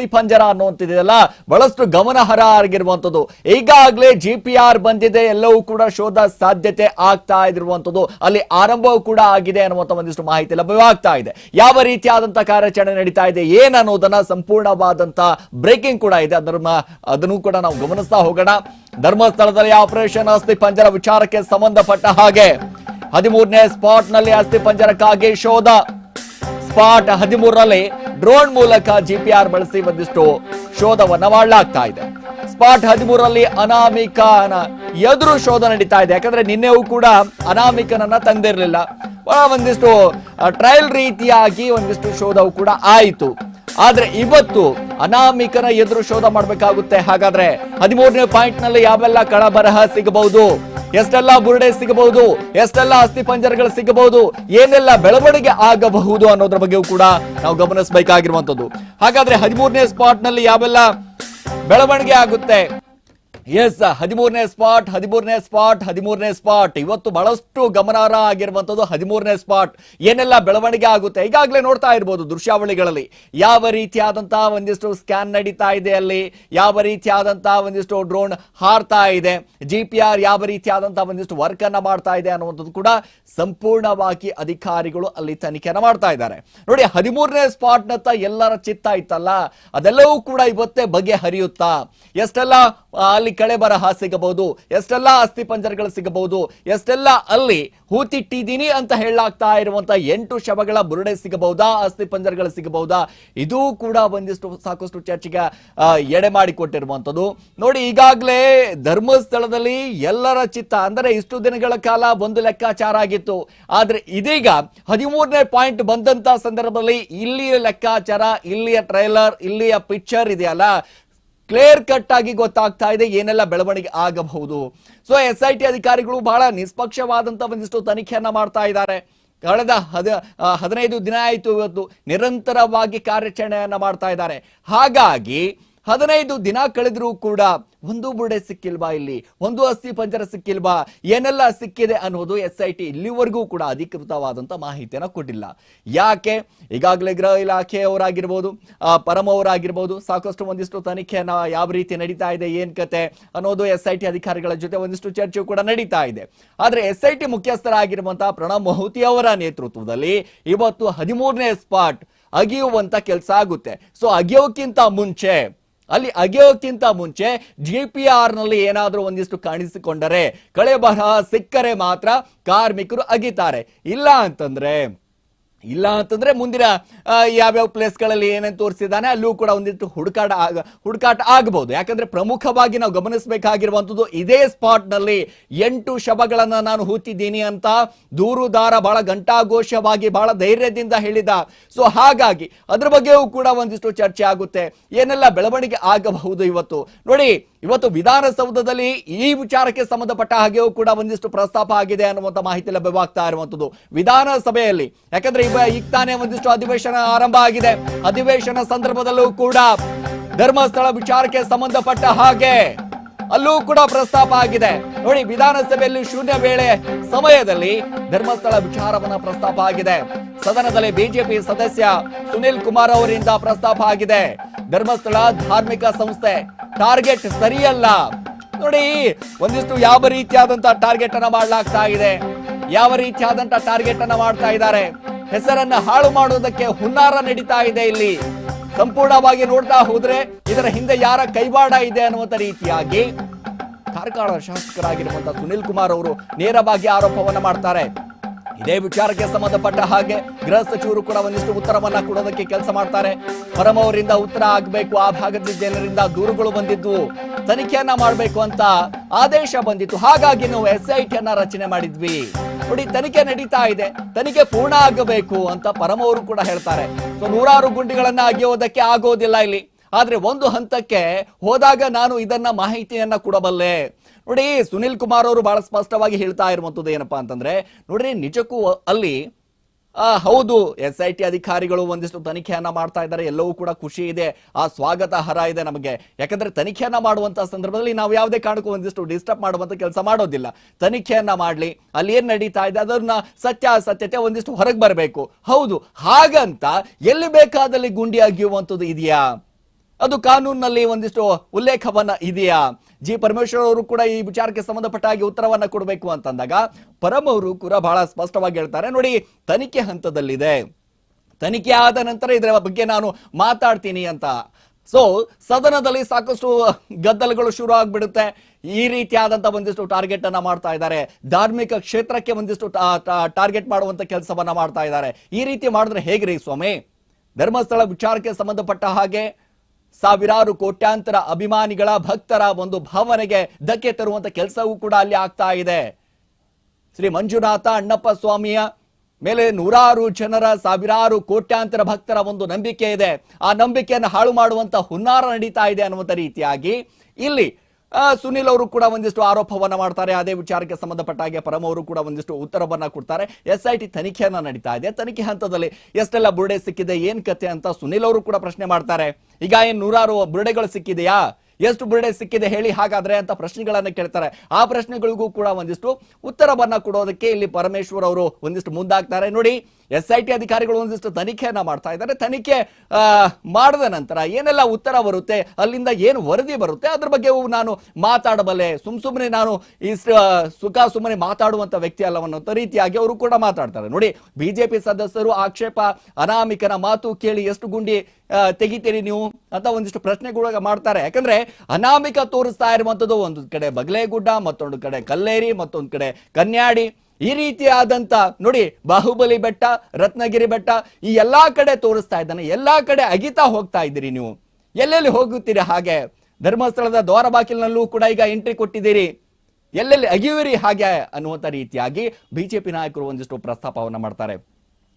ಅಸ್ಥಿ ಪಂಜರ ಅನ್ನುವಂಥದ್ದೆಲ್ಲ ಬಹಳಷ್ಟು ಗಮನಹರ ಆಗಿರುವಂಥದ್ದು. ಈಗಾಗಲೇ ಜಿ ಪಿ ಆರ್ ಬಂದಿದೆ, ಎಲ್ಲವೂ ಕೂಡ ಶೋಧ ಸಾಧ್ಯತೆ ಆಗ್ತಾ ಇದಿರುವಂತದ್ದು ಅಲ್ಲಿ ಆರಂಭವೂ ಕೂಡ ಆಗಿದೆ ಅನ್ನುವಂಥ ಒಂದಿಷ್ಟು ಮಾಹಿತಿ ಲಭ್ಯವಾಗ್ತಾ ಇದೆ. ಯಾವ ರೀತಿಯಾದಂತಹ ಕಾರ್ಯಾಚರಣೆ ನಡೀತಾ ಇದೆ ಏನ್ ಅನ್ನೋದನ್ನ ಸಂಪೂರ್ಣವಾದಂತಹ ಬ್ರೇಕಿಂಗ್ ಕೂಡ ಇದೆ. ಅದರ ಅದನ್ನು ಕೂಡ ನಾವು ಗಮನಿಸ್ತಾ ಹೋಗೋಣ. ಧರ್ಮಸ್ಥಳದಲ್ಲಿ ಆಪರೇಷನ್ ಅಸ್ಥಿ ಪಂಜರ ವಿಚಾರಕ್ಕೆ ಸಂಬಂಧಪಟ್ಟ ಹಾಗೆ. ಹದಿಮೂರನೇ ಸ್ಪಾಟ್ನಲ್ಲಿ ಅಸ್ಥಿ ಪಂಜರಕ್ಕಾಗಿ ಶೋಧ. ಸ್ಪಾಟ್ ಹದಿಮೂರರಲ್ಲಿ ಡ್ರೋನ್ ಮೂಲಕ ಜಿಪಿಆರ್ ಬಳಸಿ ಒಂದಿಷ್ಟು ಶೋಧವನ್ನ ಮಾಡಲಾಗ್ತಾ ಇದೆ. ಸ್ಪಾಟ್ ಹದಿಮೂರರಲ್ಲಿ ಅನಾಮಿಕನ ಎದುರು ಶೋಧ ನಡೀತಾ ಇದೆ. ಯಾಕಂದ್ರೆ ನಿನ್ನೆವೂ ಕೂಡ ಅನಾಮಿಕನನ್ನ ತಂದಿರಲಿಲ್ಲ. ಒಂದಿಷ್ಟು ಟ್ರಯಲ್ ರೀತಿಯಾಗಿ ಒಂದಿಷ್ಟು ಶೋಧವು ಕೂಡ ಆಯಿತು. ಆದ್ರೆ ಇವತ್ತು ಅನಾಮಿಕನ ಎದುರು ಶೋಧ ಮಾಡಬೇಕಾಗುತ್ತೆ. ಹಾಗಾದ್ರೆ ಹದಿಮೂರನೇ ಪಾಯಿಂಟ್ನಲ್ಲಿ ಯಾವೆಲ್ಲ ಕಳಬರಹ ಸಿಗಬಹುದು? ಎಷ್ಟೆಲ್ಲ ಬುರುಡೆ ಸಿಗಬಹುದು, ಎಷ್ಟೆಲ್ಲ ಅಸ್ಥಿ ಪಂಜರಗಳು ಸಿಗಬಹುದು, ಏನೆಲ್ಲ ಬೆಳವಣಿಗೆ ಆಗಬಹುದು ಅನ್ನೋದ್ರ ಬಗ್ಗೆಯೂ ಕೂಡ ನಾವು ಗಮನಿಸಬೇಕಾಗಿರುವಂತದ್ದು ಹಾಗಾದ್ರೆ ಹದಿಮೂರನೇ ಸ್ಪಾಟ್ನಲ್ಲಿ ಯಾವೆಲ್ಲ ಬೆಳವಣಿಗೆ ಆಗುತ್ತೆ? ಎಸ್ ಹದಿಮೂರನೇ ಸ್ಪಾಟ್ ಹದಿಮೂರನೇ ಸ್ಪಾಟ್ ಹದಿಮೂರನೇ ಸ್ಪಾಟ್ ಇವತ್ತು ಬಹಳಷ್ಟು ಗಮನಾರ್ಹ ಆಗಿರುವಂತದ್ದು ಹದಿಮೂರನೇ ಸ್ಪಾಟ್ ಏನೆಲ್ಲ ಬೆಳವಣಿಗೆ ಆಗುತ್ತೆ? ಈಗಾಗಲೇ ನೋಡ್ತಾ ಇರ್ಬೋದು ದೃಶ್ಯಾವಳಿಗಳಲ್ಲಿ. ಯಾವ ರೀತಿಯಾದಂತಹ ಒಂದಿಷ್ಟು ಸ್ಕ್ಯಾನ್ ನಡೀತಾ ಇದೆ ಅಲ್ಲಿ? ಯಾವ ರೀತಿಯಾದಂತಹ ಒಂದಿಷ್ಟು ಡ್ರೋನ್ ಹಾರ್ತಾ ಇದೆ? ಜಿ ಪಿ ಆರ್ ಯಾವ ರೀತಿಯಾದಂತಹ ಒಂದಿಷ್ಟು ವರ್ಕ್ ಅನ್ನ ಮಾಡ್ತಾ ಇದೆ ಅನ್ನುವಂಥದ್ದು ಕೂಡ ಸಂಪೂರ್ಣವಾಗಿ ಅಧಿಕಾರಿಗಳು ಅಲ್ಲಿ ತನಿಖೆಯನ್ನು ಮಾಡ್ತಾ ಇದ್ದಾರೆ. ನೋಡಿ, ಹದಿಮೂರನೇ ಸ್ಪಾಟ್ನತ್ತ ಎಲ್ಲರ ಚಿತ್ತ ಇತ್ತಲ್ಲ? ಅದೆಲ್ಲವೂ ಕೂಡ ಇವತ್ತೇ ಬಗೆಹರಿಯುತ್ತಾ? ಎಷ್ಟೆಲ್ಲ ಅಲ್ಲಿ ಕಳೆ ಬರಹ ಸಿಗಬಹುದು, ಎಷ್ಟೆಲ್ಲ ಅಸ್ಥಿ ಪಂಜರಗಳು ಸಿಗಬಹುದು, ಎಷ್ಟೆಲ್ಲ ಅಲ್ಲಿ ಹೂತಿಟ್ಟಿದ್ದೀನಿ ಅಂತ ಹೇಳಲಾಗ್ತಾ ಇರುವಂತ ಎಂಟು ಶವಗಳ ಬುರುಡೆ ಸಿಗಬಹುದಾ ಅಸ್ಥಿ ಪಂಜರಗಳು ಸಿಗಬಹುದಾ? ಇದು ಕೂಡ ಒಂದಿಷ್ಟು ಸಾಕಷ್ಟು ಚರ್ಚೆಗೆ ಎಡೆ ಮಾಡಿಕೊಟ್ಟಿರುವಂಥದ್ದು. ನೋಡಿ, ಈಗಾಗಲೇ ಧರ್ಮಸ್ಥಳದಲ್ಲಿ ಎಲ್ಲರ ಚಿತ್ತ, ಅಂದರೆ ಇಷ್ಟು ದಿನಗಳ ಕಾಲ ಒಂದು ಲೆಕ್ಕಾಚಾರ ಆಗಿತ್ತು. ಆದರೆ ಇದೀಗ ಹದಿಮೂರನೇ ಪಾಯಿಂಟ್ ಬಂದಂತ ಸಂದರ್ಭದಲ್ಲಿ ಇಲ್ಲಿಯ ಲೆಕ್ಕಾಚಾರ, ಇಲ್ಲಿಯ ಟ್ರೈಲರ್, ಇಲ್ಲಿಯ ಪಿಕ್ಚರ್ ಇದೆಯಲ್ಲ? ಕ್ಲಿಯರ್ ಕಟ್ ಆಗಿ ಗೊತ್ತಾಗ್ತಾ ಇದೆ, ಏನೆಲ್ಲ ಬೆಳವಣಿಗೆ ಆಗಬಹುದು. ಸೊ ಎಸ್ ಐ ಟಿ ಅಧಿಕಾರಿಗಳು ಬಹಳ ನಿಷ್ಪಕ್ಷವಾದಂತ ಒಂದಿಷ್ಟು ತನಿಖೆಯನ್ನ ಮಾಡ್ತಾ ಇದ್ದಾರೆ. ಕಳೆದ ಹದ ಹದಿನೈದು ದಿನ ಆಯಿತು ಇವತ್ತು ನಿರಂತರವಾಗಿ ಕಾರ್ಯಾಚರಣೆಯನ್ನ ಮಾಡ್ತಾ ಇದ್ದಾರೆ. ಹಾಗಾಗಿ ಹದಿನೈದು ದಿನ ಕಳೆದರೂ ಕೂಡ ಒಂದು ಬುರುಡೆ ಸಿಕ್ಕಿಲ್ವಾ ಇಲ್ಲಿ? ಒಂದು ಅಸ್ಥಿ ಪಂಜರ ಸಿಕ್ಕಿಲ್ವಾ? ಏನೆಲ್ಲ ಸಿಕ್ಕಿದೆ ಅನ್ನೋದು ಎಸ್ ಐ ಟಿ ಇಲ್ಲಿವರೆಗೂ ಕೂಡ ಅಧಿಕೃತವಾದಂತ ಮಾಹಿತಿಯನ್ನು ಕೊಟ್ಟಿಲ್ಲ. ಯಾಕೆ? ಈಗಾಗಲೇ ಗೃಹ ಇಲಾಖೆಯವರಾಗಿರ್ಬೋದು ಪರಮ ಪರಮ್ ಅವರಾಗಿರ್ಬೋದು, ಸಾಕಷ್ಟು ಒಂದಿಷ್ಟು ತನಿಖೆಯನ್ನ ಯಾವ ರೀತಿ ನಡೀತಾ ಇದೆ, ಏನ್ ಕತೆ ಅನ್ನೋದು ಎಸ್ ಐ ಟಿ ಅಧಿಕಾರಿಗಳ ಜೊತೆ ಒಂದಿಷ್ಟು ಚರ್ಚೆ ಕೂಡ ನಡೀತಾ ಇದೆ. ಆದ್ರೆ ಎಸ್ ಐ ಟಿ ಮುಖ್ಯಸ್ಥರಾಗಿರುವಂತಹ ಪ್ರಣಬ್ ಮಹೋತಿ ಅವರ ನೇತೃತ್ವದಲ್ಲಿ ಇವತ್ತು ಹದಿಮೂರನೇ ಸ್ಪಾಟ್ ಅಗಿಯುವಂತ ಕೆಲಸ ಆಗುತ್ತೆ. ಸೊ ಅಗಿಯೋಕ್ಕಿಂತ ಮುಂಚೆ ಅಲ್ಲಿ ಅಗೆಯೋಕ್ಕಿಂತ ಮುಂಚೆ ಜಿ ಪಿ ಆರ್ನಲ್ಲಿ ಏನಾದರೂ ಒಂದಿಷ್ಟು ಕಾಣಿಸಿಕೊಂಡರೆ ಕಳೆ ಬರಹ ಸಿಕ್ಕರೆ ಮಾತ್ರ ಕಾರ್ಮಿಕರು ಅಗಿತಾರೆ. ಇಲ್ಲ ಅಂತಂದ್ರೆ ಇಲ್ಲ ಅಂತಂದ್ರೆ ಮುಂದಿನ ಯಾವ್ಯಾವ ಪ್ಲೇಸ್ಗಳಲ್ಲಿ ಏನೇನು ತೋರಿಸಿದಾನೆ ಅಲ್ಲೂ ಕೂಡ ಒಂದಿಷ್ಟು ಹುಡುಕಾಟ ಹುಡುಕಾಟ ಆಗಬಹುದು ಯಾಕಂದ್ರೆ ಪ್ರಮುಖವಾಗಿ ನಾವು ಗಮನಿಸಬೇಕಾಗಿರುವಂತದ್ದು ಇದೇ ಸ್ಪಾಟ್ನಲ್ಲಿ ಎಂಟು ಶವಗಳನ್ನ ನಾನು ಹೂತಿದ್ದೀನಿ ಅಂತ ದೂರುದಾರ ಬಹಳ ಘಂಟಾಘೋಷವಾಗಿ ಬಹಳ ಧೈರ್ಯದಿಂದ ಹೇಳಿದ. ಸೊ ಹಾಗಾಗಿ ಅದ್ರ ಬಗ್ಗೆಯೂ ಕೂಡ ಒಂದಿಷ್ಟು ಚರ್ಚೆ ಆಗುತ್ತೆ. ಏನೆಲ್ಲ ಬೆಳವಣಿಗೆ ಆಗಬಹುದು ಇವತ್ತು? ನೋಡಿ, ಇವತ್ತು ವಿಧಾನಸೌಧದಲ್ಲಿ ಈ ವಿಚಾರಕ್ಕೆ ಸಂಬಂಧಪಟ್ಟ ಹಾಗೆಯೂ ಕೂಡ ಒಂದಿಷ್ಟು ಪ್ರಸ್ತಾಪ ಆಗಿದೆ ಅನ್ನುವಂತ ಮಾಹಿತಿ ಲಭ್ಯವಾಗ್ತಾ ಇರುವಂಥದ್ದು ವಿಧಾನಸಭೆಯಲ್ಲಿ. ಯಾಕಂದ್ರೆ ಈಗ ತಾನೇ ಒಂದಿಷ್ಟು ಅಧಿವೇಶನ ಆರಂಭ ಆಗಿದೆ. ಅಧಿವೇಶನ ಸಂದರ್ಭದಲ್ಲೂ ಕೂಡ ಧರ್ಮಸ್ಥಳ ವಿಚಾರಕ್ಕೆ ಸಂಬಂಧಪಟ್ಟ ಹಾಗೆ ಅಲ್ಲೂ ಕೂಡ ಪ್ರಸ್ತಾಪ ಆಗಿದೆ. ನೋಡಿ, ವಿಧಾನಸಭೆಯಲ್ಲಿ ಶೂನ್ಯ ವೇಳೆ ಸಮಯದಲ್ಲಿ ಧರ್ಮಸ್ಥಳ ವಿಚಾರವನ್ನ ಪ್ರಸ್ತಾಪ ಆಗಿದೆ. ಸದನದಲ್ಲಿ ಬಿಜೆಪಿ ಸದಸ್ಯ ಸುನಿಲ್ ಕುಮಾರ್ ಅವರಿಂದ ಪ್ರಸ್ತಾಪ ಆಗಿದೆ. ಧರ್ಮಸ್ಥಳ ಧಾರ್ಮಿಕ ಸಂಸ್ಥೆ ಟಾರ್ಗೆಟ್ ಸರಿಯಲ್ಲ. ನೋಡಿ, ಒಂದಿಷ್ಟು ಯಾವ ರೀತಿಯಾದಂತಹ ಟಾರ್ಗೆಟ್ ಅನ್ನ ಮಾಡಲಾಗ್ತಾ ಇದೆ. ಯಾವ ರೀತಿಯಾದಂತಹ ಟಾರ್ಗೆಟ್ ಅನ್ನ ಮಾಡ್ತಾ ಇದ್ದಾರೆ. ಹೆಸರನ್ನ ಹಾಳು ಮಾಡುವುದಕ್ಕೆ ಹುನ್ನಾರ ನಡೀತಾ ಇದೆ ಇಲ್ಲಿ. ಸಂಪೂರ್ಣವಾಗಿ ನೋಡ್ತಾ ಹೋದ್ರೆ ಇದರ ಹಿಂದೆ ಯಾರ ಕೈವಾಡ ಇದೆ ಅನ್ನುವಂತ ರೀತಿಯಾಗಿ ಕಾರ್ಕಳ ಶಾಸಕರಾಗಿರುವಂತಹ ಸುನಿಲ್ ಕುಮಾರ್ ಅವರು ನೇರವಾಗಿ ಆರೋಪವನ್ನ ಮಾಡ್ತಾರೆ. ಇದೇ ವಿಚಾರಕ್ಕೆ ಸಂಬಂಧಪಟ್ಟ ಹಾಗೆ ಗೃಹ ಸಚಿವರು ಕೂಡ ಒಂದಿಷ್ಟು ಉತ್ತರವನ್ನ ಕೊಡೋದಕ್ಕೆ ಕೆಲಸ ಮಾಡ್ತಾರೆ. ಪರಮ ಅವರಿಂದ ಉತ್ತರ ಆಗಬೇಕು, ಆ ಭಾಗದ ಜನರಿಂದ ದೂರುಗಳು ಬಂದಿದ್ದು, ತನಿಖೆಯನ್ನ ಮಾಡಬೇಕು ಅಂತ ಆದೇಶ ಬಂದಿತ್ತು. ಹಾಗಾಗಿ ನಾವು ಎಸ್ ಐ ರಚನೆ ಮಾಡಿದ್ವಿ. ನೋಡಿ, ತನಿಖೆ ನಡೀತಾ ಇದೆ. ತನಿಖೆ ಪೂರ್ಣ ಆಗಬೇಕು ಅಂತ ಪರಮವರು ಕೂಡ ಹೇಳ್ತಾರೆ. ಸೊ ನೂರಾರು ಗುಂಡಿಗಳನ್ನ ಅಗೆಯೋದಕ್ಕೆ ಆಗೋದಿಲ್ಲ ಇಲ್ಲಿ. ಆದ್ರೆ ಒಂದು ಹಂತಕ್ಕೆ ಹೋದಾಗ ನಾನು ಇದನ್ನ ಮಾಹಿತಿಯನ್ನ ಕೊಡಬಲ್ಲೆ. ನೋಡಿ, ಸುನಿಲ್ ಕುಮಾರ್ ಅವರು ಬಹಳ ಸ್ಪಷ್ಟವಾಗಿ ಹೇಳ್ತಾ ಇರುವಂತದ್ದು ಏನಪ್ಪಾ ಅಂತಂದ್ರೆ, ನೋಡ್ರಿ, ನಿಜಕ್ಕೂ ಅಲ್ಲಿ ಆ, ಹೌದು, ಎಸ್ ಐ ಟಿ ಅಧಿಕಾರಿಗಳು ಒಂದಿಷ್ಟು ತನಿಖೆಯನ್ನ ಮಾಡ್ತಾ ಇದ್ದಾರೆ. ಎಲ್ಲವೂ ಕೂಡ ಖುಷಿ ಇದೆ. ಆ ಸ್ವಾಗತ ಹರ ಇದೆ ನಮಗೆ. ಯಾಕಂದ್ರೆ ತನಿಖೆಯನ್ನ ಮಾಡುವಂತ ಸಂದರ್ಭದಲ್ಲಿ ನಾವು ಯಾವುದೇ ಕಾರಣಕ್ಕೂ ಒಂದಿಷ್ಟು ಡಿಸ್ಟರ್ಬ್ ಮಾಡುವಂತ ಕೆಲಸ ಮಾಡೋದಿಲ್ಲ. ತನಿಖೆಯನ್ನ ಮಾಡ್ಲಿ. ಅಲ್ಲಿ ಏನ್ ನಡೀತಾ ಇದೆ? ಅದನ್ನ ಸತ್ಯ ಸತ್ಯತೆ ಒಂದಿಷ್ಟು ಹೊರಗೆ ಬರಬೇಕು. ಹೌದು, ಹಾಗಂತ ಎಲ್ಲಿ ಬೇಕಾದಲ್ಲಿ ಗುಂಡಿ ಇದೆಯಾ? ಅದು ಕಾನೂನಿನಲ್ಲಿ ಒಂದಿಷ್ಟು ಉಲ್ಲೇಖವನ್ನ ಇದೆಯಾ? ಜಿ. ಪರಮೇಶ್ವರ್ ಅವರು ಕೂಡ ಈ ವಿಚಾರಕ್ಕೆ ಸಂಬಂಧಪಟ್ಟ ಹಾಗೆ ಉತ್ತರವನ್ನ ಕೊಡಬೇಕು ಅಂತಂದಾಗ ಪರಮ ಅವರು ಕೂಡ ಬಹಳ ಸ್ಪಷ್ಟವಾಗಿ ಹೇಳ್ತಾರೆ. ನೋಡಿ, ತನಿಖೆ ಹಂತದಲ್ಲಿದೆ. ತನಿಖೆ ಆದ ನಂತರ ಇದರ ಬಗ್ಗೆ ನಾನು ಮಾತಾಡ್ತೀನಿ ಅಂತ. ಸೊ ಸದನದಲ್ಲಿ ಸಾಕಷ್ಟು ಗದ್ದಲಗಳು ಶುರು ಆಗ್ಬಿಡುತ್ತೆ. ಈ ರೀತಿಯಾದಂತ ಒಂದಿಷ್ಟು ಟಾರ್ಗೆಟ್ ಅನ್ನ ಮಾಡ್ತಾ ಇದ್ದಾರೆ. ಧಾರ್ಮಿಕ ಕ್ಷೇತ್ರಕ್ಕೆ ಒಂದಿಷ್ಟು ಟಾರ್ಗೆಟ್ ಮಾಡುವಂತ ಕೆಲಸವನ್ನ ಮಾಡ್ತಾ ಇದ್ದಾರೆ. ಈ ರೀತಿ ಮಾಡಿದ್ರೆ ಹೇಗ್ರಿ ಸ್ವಾಮಿ? ಧರ್ಮಸ್ಥಳ ವಿಚಾರಕ್ಕೆ ಸಂಬಂಧಪಟ್ಟ ಹಾಗೆ ಸಾವಿರಾರು ಕೋಟ್ಯಾಂತರ ಅಭಿಮಾನಿಗಳ ಭಕ್ತರ ಒಂದು ಭಾವನೆಗೆ ಧಕ್ಕೆ ತರುವಂತ ಕೆಲಸವೂ ಕೂಡ ಅಲ್ಲಿ ಆಗ್ತಾ ಇದೆ. ಶ್ರೀ ಮಂಜುನಾಥ ಅಣ್ಣಪ್ಪ ಸ್ವಾಮಿಯ ಮೇಲೆ ನೂರಾರು ಜನರ ಸಾವಿರಾರು ಕೋಟ್ಯಾಂತರ ಭಕ್ತರ ಒಂದು ನಂಬಿಕೆ ಇದೆ. ಆ ನಂಬಿಕೆಯನ್ನು ಹಾಳು ಮಾಡುವಂತ ಹುನ್ನಾರ ನಡೀತಾ ಇದೆ ಅನ್ನುವಂಥ ರೀತಿಯಾಗಿ ಇಲ್ಲಿ ಸುನಿಲ್ ಅವರು ಕೂಡ ಒಂದಿಷ್ಟು ಆರೋಪವನ್ನ ಮಾಡ್ತಾರೆ. ಅದೇ ವಿಚಾರಕ್ಕೆ ಸಂಬಂಧಪಟ್ಟ ಹಾಗೆ ಪರಮ ಅವರು ಕೂಡ ಒಂದಿಷ್ಟು ಉತ್ತರವನ್ನ ಕೊಡ್ತಾರೆ. ಎಸ್ ಐ ಟಿ ತನಿಖೆಯನ್ನ ನಡೀತಾ ಇದೆ. ತನಿಖೆ ಹಂತದಲ್ಲಿ ಎಷ್ಟೆಲ್ಲ ಬುರುಡೆ ಸಿಕ್ಕಿದೆ, ಏನ್ ಕತೆ ಅಂತ ಸುನಿಲ್ ಅವರು ಕೂಡ ಪ್ರಶ್ನೆ ಮಾಡ್ತಾರೆ. ಈಗ ಏನ್ ನೂರಾರು ಬುರುಡೆಗಳು ಸಿಕ್ಕಿದೆಯಾ? ಎಷ್ಟು ಬುರುಡೆ ಸಿಕ್ಕಿದೆ ಹೇಳಿ ಹಾಗಾದ್ರೆ ಅಂತ ಪ್ರಶ್ನೆಗಳನ್ನ ಕೇಳ್ತಾರೆ. ಆ ಪ್ರಶ್ನೆಗಳಿಗೂ ಕೂಡ ಒಂದಿಷ್ಟು ಉತ್ತರವನ್ನ ಕೊಡೋದಕ್ಕೆ ಇಲ್ಲಿ ಪರಮೇಶ್ವರ್ ಅವರು ಒಂದಿಷ್ಟು ಮುಂದಾಗ್ತಾರೆ. ನೋಡಿ ಎಸ್ ಐ ಟಿ ಅಧಿಕಾರಿಗಳು ಒಂದಿಷ್ಟು ತನಿಖೆಯನ್ನ ಮಾಡ್ತಾ ಇದ್ದಾರೆ. ತನಿಖೆ ಮಾಡಿದ ನಂತರ ಏನೆಲ್ಲ ಉತ್ತರ ಬರುತ್ತೆ, ಅಲ್ಲಿಂದ ಏನು ವರದಿ ಬರುತ್ತೆ, ಅದ್ರ ಬಗ್ಗೆ ನಾನು ಮಾತಾಡಬಲ್ಲೆ. ಸುಮ್ ಸುಮ್ಮನೆ ನಾನು ಈ ಸುಖ ಸುಮ್ಮನೆ ಮಾತಾಡುವಂತ ವ್ಯಕ್ತಿ ಅಲ್ಲ ಅನ್ನೋ ರೀತಿಯಾಗಿ ಅವರು ಕೂಡ ಮಾತಾಡ್ತಾರೆ. ನೋಡಿ, ಬಿಜೆಪಿ ಸದಸ್ಯರು ಆಕ್ಷೇಪ, ಅನಾಮಿಕನ ಮಾತು ಕೇಳಿ ಎಷ್ಟು ಗುಂಡಿ ತೆಗಿತೀರಿ ನೀವು ಅಂತ ಒಂದಿಷ್ಟು ಪ್ರಶ್ನೆಗಳು ಮಾಡ್ತಾರೆ. ಯಾಕಂದ್ರೆ ಅನಾಮಿಕ ತೋರಿಸ್ತಾ ಇರುವಂತದ್ದು ಒಂದು ಕಡೆ ಬಗಲೇಗುಡ್ಡ, ಮತ್ತೊಂದು ಕಡೆ ಕಲ್ಲೇರಿ, ಮತ್ತೊಂದು ಕಡೆ ಕನ್ಯಾಡಿ. ಈ ರೀತಿಯಾದಂಥ ನೋಡಿ ಬಾಹುಬಲಿ ಬೆಟ್ಟ, ರತ್ನಗಿರಿ ಬೆಟ್ಟ ಈ ಎಲ್ಲಾ ಕಡೆ ತೋರಿಸ್ತಾ ಇದ್ದಾನೆ. ಎಲ್ಲ ಕಡೆ ಅಗಿತಾ ಹೋಗ್ತಾ ಇದ್ದೀರಿ ನೀವು. ಎಲ್ಲೆಲ್ಲಿ ಹೋಗುತ್ತೀರಿ ಹಾಗೆ? ಧರ್ಮಸ್ಥಳದ ದ್ವಾರ ಬಾಗಿಲಿನಲ್ಲೂ ಕೂಡ ಈಗ ಎಂಟ್ರಿ ಕೊಟ್ಟಿದ್ದೀರಿ. ಎಲ್ಲೆಲ್ಲಿ ಅಗಿಯುವಿರಿ ಹಾಗೆ ಅನ್ನುವಂಥ ರೀತಿಯಾಗಿ ಬಿಜೆಪಿ ನಾಯಕರು ಒಂದಿಷ್ಟು ಪ್ರಸ್ತಾಪವನ್ನು ಮಾಡ್ತಾರೆ.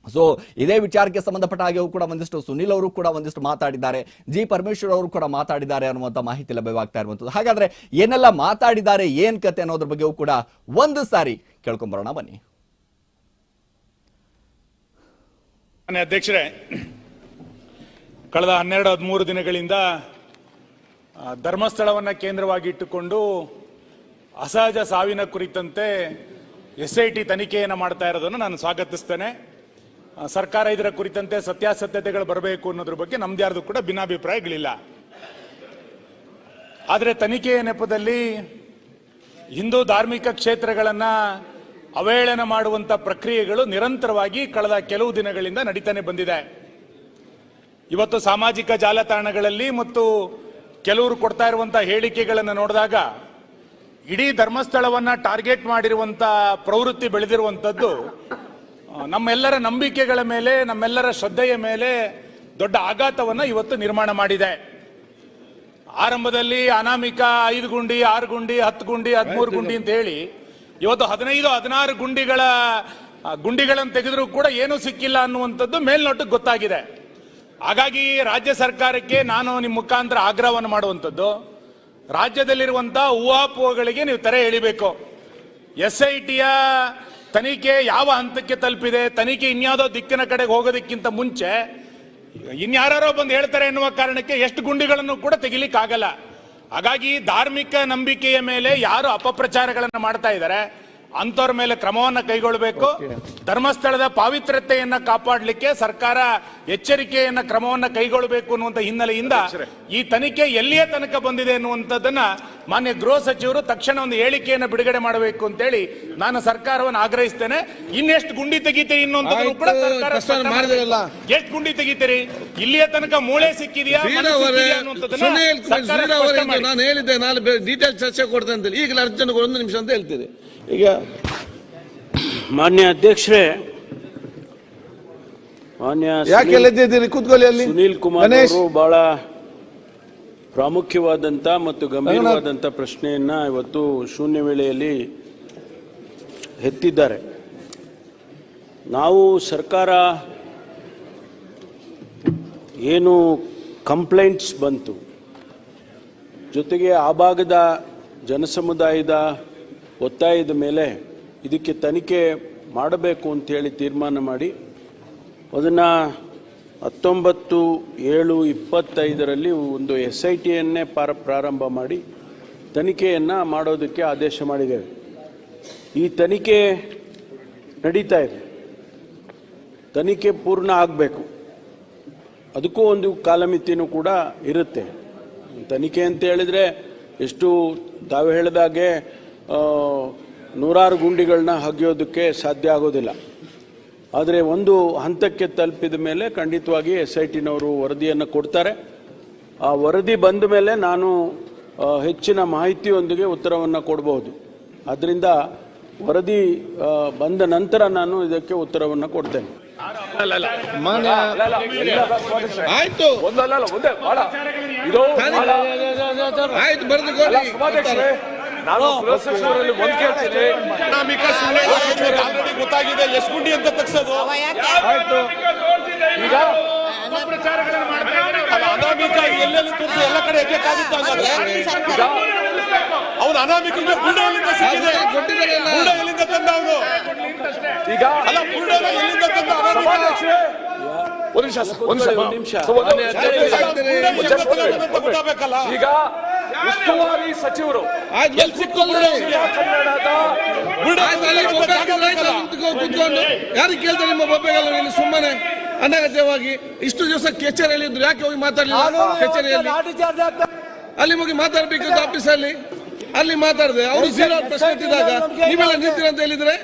ಸೊ ಇದೇ ವಿಚಾರಕ್ಕೆ ಸಂಬಂಧಪಟ್ಟ ಹಾಗೆ ಕೂಡ ಒಂದಿಷ್ಟು ಸುನಿಲ್ ಅವರು ಕೂಡ ಒಂದಿಷ್ಟು ಮಾತಾಡಿದ್ದಾರೆ. ಜಿ ಪರಮೇಶ್ವರ್ ಅವರು ಕೂಡ ಮಾತಾಡಿದ್ದಾರೆ ಅನ್ನುವಂಥ ಮಾಹಿತಿ ಲಭ್ಯವಾಗ್ತಾ ಇರುವಂಥದ್ದು. ಹಾಗಾದ್ರೆ ಏನೆಲ್ಲ ಮಾತಾಡಿದ್ದಾರೆ, ಏನ್ ಕತೆ ಅನ್ನೋದ್ರ ಬಗ್ಗೆಯೂ ಕೂಡ ಒಂದು ಸಾರಿ ಕೇಳ್ಕೊಂಬರೋಣ, ಬನ್ನಿ. ಅಧ್ಯಕ್ಷರೇ, ಕಳೆದ ಹನ್ನೆರಡು, ಹದಿಮೂರು ದಿನಗಳಿಂದ ಧರ್ಮಸ್ಥಳವನ್ನ ಕೇಂದ್ರವಾಗಿ ಇಟ್ಟುಕೊಂಡು ಅಸಹಜ ಸಾವಿನ ಕುರಿತಂತೆ ಎಸ್ ಐ ಟಿ ತನಿಖೆಯನ್ನು ಮಾಡ್ತಾ ಇರೋದನ್ನು ನಾನು ಸ್ವಾಗತಿಸ್ತೇನೆ. ಸರ್ಕಾರ ಇದರ ಕುರಿತಂತೆ ಸತ್ಯಾಸತ್ಯತೆಗಳು ಬರಬೇಕು ಅನ್ನೋದ್ರ ಬಗ್ಗೆ ನಮ್ದು ಯಾರ್ದು ಕೂಡ ಭಿನ್ನಾಭಿಪ್ರಾಯಗಳಿಲ್ಲ. ಆದರೆ ತನಿಖೆಯ ನೆಪದಲ್ಲಿ ಹಿಂದೂ ಧಾರ್ಮಿಕ ಕ್ಷೇತ್ರಗಳನ್ನು ಅವಹೇಳನ ಮಾಡುವಂತ ಪ್ರಕ್ರಿಯೆಗಳು ನಿರಂತರವಾಗಿ ಕಳೆದ ಕೆಲವು ದಿನಗಳಿಂದ ನಡೀತಾನೆ ಬಂದಿದೆ. ಇವತ್ತು ಸಾಮಾಜಿಕ ಜಾಲತಾಣಗಳಲ್ಲಿ ಮತ್ತು ಕೆಲವರು ಕೊಡ್ತಾ ಇರುವಂಥ ಹೇಳಿಕೆಗಳನ್ನು ನೋಡಿದಾಗ ಇಡೀ ಧರ್ಮಸ್ಥಳವನ್ನ ಟಾರ್ಗೆಟ್ ಮಾಡಿರುವಂಥ ಪ್ರವೃತ್ತಿ ಬೆಳೆದಿರುವಂತದ್ದು ಆ, ನಮ್ಮೆಲ್ಲರ ನಂಬಿಕೆಗಳ ಮೇಲೆ ನಮ್ಮೆಲ್ಲರ ಶ್ರದ್ಧೆಯ ಮೇಲೆ ದೊಡ್ಡ ಆಘಾತವನ್ನ ಇವತ್ತು ನಿರ್ಮಾಣ ಮಾಡಿದೆ. ಆರಂಭದಲ್ಲಿ ಅನಾಮಿಕ ಐದು ಗುಂಡಿ ಆರು ಗುಂಡಿ ಹತ್ತು ಗುಂಡಿ ಹದಿಮೂರು ಗುಂಡಿ ಅಂತ ಹೇಳಿ ಇವತ್ತು ಹದಿನೈದು ಹದಿನಾರು ಗುಂಡಿಗಳ ಗುಂಡಿಗಳನ್ನು ತೆಗೆದರೂ ಕೂಡ ಏನೂ ಸಿಕ್ಕಿಲ್ಲ ಅನ್ನುವಂಥದ್ದು ಮೇಲ್ನೋಟಕ್ಕೆ ಗೊತ್ತಾಗಿದೆ. ಹಾಗಾಗಿ ರಾಜ್ಯ ಸರ್ಕಾರಕ್ಕೆ ನಾನು ನಿಮ್ಮ ಮುಖಾಂತರ ಆಗ್ರಹವನ್ನು ಮಾಡುವಂಥದ್ದು ರಾಜ್ಯದಲ್ಲಿರುವಂತಹ ಊಹಾಪೋಹಗಳಿಗೆ ನೀವು ತೆರೆ ಎಳಿಬೇಕು. ಎಸ್ ಐ ಟಿಯ ತನಿಖೆ ಯಾವ ಹಂತಕ್ಕೆ ತಲುಪಿದೆ? ತನಿಖೆ ಇನ್ಯಾವುದೋ ದಿಕ್ಕಿನ ಕಡೆಗೆ ಹೋಗೋದಕ್ಕಿಂತ ಮುಂಚೆ ಇನ್ಯಾರೋ ಬಂದು ಹೇಳ್ತಾರೆ ಎನ್ನುವ ಕಾರಣಕ್ಕೆ ಎಷ್ಟು ಗುಂಡಿಗಳನ್ನು ಕೂಡ ತೆಗಿಲಿಕ್ಕಾಗಲ್ಲ. ಹಾಗಾಗಿ ಧಾರ್ಮಿಕ ನಂಬಿಕೆಯ ಮೇಲೆ ಯಾರು ಅಪಪ್ರಚಾರಗಳನ್ನು ಮಾಡ್ತಾ ಇದ್ದಾರೆ ಅಂತವ್ರ ಮೇಲೆ ಕ್ರಮವನ್ನ ಕೈಗೊಳ್ಳಬೇಕು ಧರ್ಮಸ್ಥಳದ ಪಾವಿತ್ರ್ಯತೆಯನ್ನ ಕಾಪಾಡಲಿಕ್ಕೆ ಸರ್ಕಾರ ಎಚ್ಚರಿಕೆಯನ್ನ ಕ್ರಮವನ್ನ ಕೈಗೊಳ್ಳಬೇಕು ಅನ್ನುವಂತ ಹಿನ್ನೆಲೆಯಿಂದ ಈ ತನಿಖೆ ಎಲ್ಲಿಯ ತನಕ ಬಂದಿದೆ ಅನ್ನುವಂಥದ್ದನ್ನ ಮಾನ್ಯ ಗೃಹ ಸಚಿವರು ತಕ್ಷಣ ಒಂದು ಹೇಳಿಕೆಯನ್ನು ಬಿಡುಗಡೆ ಮಾಡಬೇಕು ಅಂತೇಳಿ ನಾನು ಸರ್ಕಾರವನ್ನು ಆಗ್ರಹಿಸ್ತೇನೆ. ಇನ್ನೆಷ್ಟು ಗುಂಡಿ ತೆಗಿತೀರಿ ಇನ್ನೊಂದು ಕೂಡ ಸರ್ಕಾರ. ಎಷ್ಟು ಗುಂಡಿ ತೆಗಿತೀರಿ? ಇಲ್ಲಿಯ ತನಕ ಮೂಳೆ ಸಿಕ್ಕಿದೆಯಾ. ನಾನು ಹೇಳಿದ್ದೆ ನಾನು ಡೀಟೇಲ್ ಚರ್ಚೆ ಕೊಡ್ತೇನೆ ಅಂತೇಳಿ. ಈಗಲೇ ಅರ್ಜೆಂಟ್ ಒಂದು ನಿಮಿಷ ಅಂತ ಹೇಳ್ತೀರಿ ಈಗ ಮಾನ್ಯ ಅಧ್ಯಕ್ಷರೇ ಯಾಕೆ ಎಲ್ಲಿದ್ದೀರಿ? ಕೂತ್ಕೊಳ್ಳಿ ಅಲ್ಲಿ. ಸುನೀಲ್ ಕುಮಾರ್ ಗಣೇಶ್. ಅವರು ಬಹಳ ಪ್ರಾಮುಖ್ಯವಾದಂತ ಮತ್ತು ಗಂಭೀರವಾದಂತ ಪ್ರಶ್ನೆಯನ್ನ ಇವತ್ತು ಶೂನ್ಯ ವೇಳೆಯಲ್ಲಿ ಎತ್ತಿದ್ದಾರೆ. ನಾವು ಸರ್ಕಾರ ಏನು ಕಂಪ್ಲೇಂಟ್ಸ್ ಬಂತು ಜೊತೆಗೆ ಆ ಭಾಗದ ಜನಸಮುದಾಯದ ಒತ್ತಾಯದ ಮೇಲೆ ಇದಕ್ಕೆ ತನಿಖೆ ಮಾಡಬೇಕು ಅಂತ ಹೇಳಿ ತೀರ್ಮಾನ ಮಾಡಿ ಅದನ್ನು ಹತ್ತೊಂಬತ್ತು ಏಳು ಇಪ್ಪತ್ತೈದರಲ್ಲಿ ಒಂದು ಎಸ್ ಐ ಟಿಯನ್ನೇ ಪಾರ ಪ್ರಾರಂಭ ಮಾಡಿ ತನಿಖೆಯನ್ನು ಮಾಡೋದಕ್ಕೆ ಆದೇಶ ಮಾಡಿದ್ದೇವೆ ಈ ತನಿಖೆ ನಡೀತಾ ಇದೆ. ತನಿಖೆ ಪೂರ್ಣ ಆಗಬೇಕು. ಅದಕ್ಕೂ ಒಂದು ಕಾಲಮಿತಿನೂ ಕೂಡ ಇರುತ್ತೆ. ತನಿಖೆ ಅಂತ ಹೇಳಿದರೆ ಎಷ್ಟು ತಾವು ಹೇಳಿದಾಗೆ ನೂರಾರು ಗುಂಡಿಗಳನ್ನ ಹಗೆಯೋದಕ್ಕೆ ಸಾಧ್ಯ ಆಗೋದಿಲ್ಲ. ಆದರೆ ಒಂದು ಹಂತಕ್ಕೆ ತಲುಪಿದ ಮೇಲೆ ಖಂಡಿತವಾಗಿ ಎಸ್ ಐ ಟಿನವರು ವರದಿಯನ್ನು ಕೊಡ್ತಾರೆ. ಆ ವರದಿ ಬಂದ ಮೇಲೆ ನಾನು ಹೆಚ್ಚಿನ ಮಾಹಿತಿಯೊಂದಿಗೆ ಉತ್ತರವನ್ನು ಕೊಡಬಹುದು. ಅದರಿಂದ ವರದಿ ಬಂದ ನಂತರ ನಾನು ಇದಕ್ಕೆ ಉತ್ತರವನ್ನು ಕೊಡ್ತೇನೆ. ಆಯ್ತು. ಆಯ್ತು. ನಾನು ಗೃಹ ಸಚಿವರಲ್ಲಿ ಒಂದ್ ಕೇಳ್ತೀನಿ ಆಲ್ರೆಡಿ ಗೊತ್ತಾಗಿದೆ ಎಷ್ಟು ಗುಂಡಿ ಅಂತ ತಗ್ಸೋದು. ಈಗ ಅದು ಅನಾಮಿಕ ಎಲ್ಲೆಲ್ಲಿ ತೋರಿಸಿ ಎಲ್ಲ ಕಡೆ ಎಗ್ಬೇಕಾಗಿತ್ತು ಹಂಗಾದ್ರೆ. ಅವನು ಅನಾಮಿಕ ಬುಲ್ಡ ಎಲ್ಲಿಂದ ಸಿಕ್ಕಿದೆ. ಕೊಟ್ಟಿದ್ದಾರಲ್ಲ ಬುಲ್ಡ ಎಲ್ಲಿಂದ ತಂದ ಅವನು ಈಗ? ಅಲ್ಲ ಎಲ್ಲಿಂದ ತಂದ ಅನಾಮಿಕ ಒಂದು ಒಂದ್ ನಿಮಿಷ. ಒಂದು ನಿಮಿಷ. ಈಗ ಉಸ್ತುವಾರಿ ಸಚಿವರು. ಯಾರಿಗೆ ಕೇಳ್ತಾರೆ ನಿಮ್ಮ ಬೊಬ್ಬೆಗಲ್ಲ ಇಲ್ಲಿ ಸುಮ್ಮನೆ ಅನಗತ್ಯವಾಗಿ? ಇಷ್ಟು ದಿವಸ ಕಚೇರಿಯಲ್ಲಿ ಇದ್ರು ಯಾಕೆ ಹೋಗಿ ಮಾತಾಡಲಿಲ್ಲ? ಕಚೇರಿಯಲ್ಲಿ. ಅಲ್ಲಿ ಹೋಗಿ ಮಾತಾಡ್ಬೇಕಿತ್ತು ಆಫೀಸಲ್ಲಿ ಅಲ್ಲಿ. ಮಾತಾಡಿದೆ. ಅವರು ಜೀರೋ ಪ್ರಶ್ನೆ ಎತ್ತಿದಾಗ ನೀವೆಲ್ಲ ನಿಂತೀರ ಅಂತ ಹೇಳಿದ್ರೆ?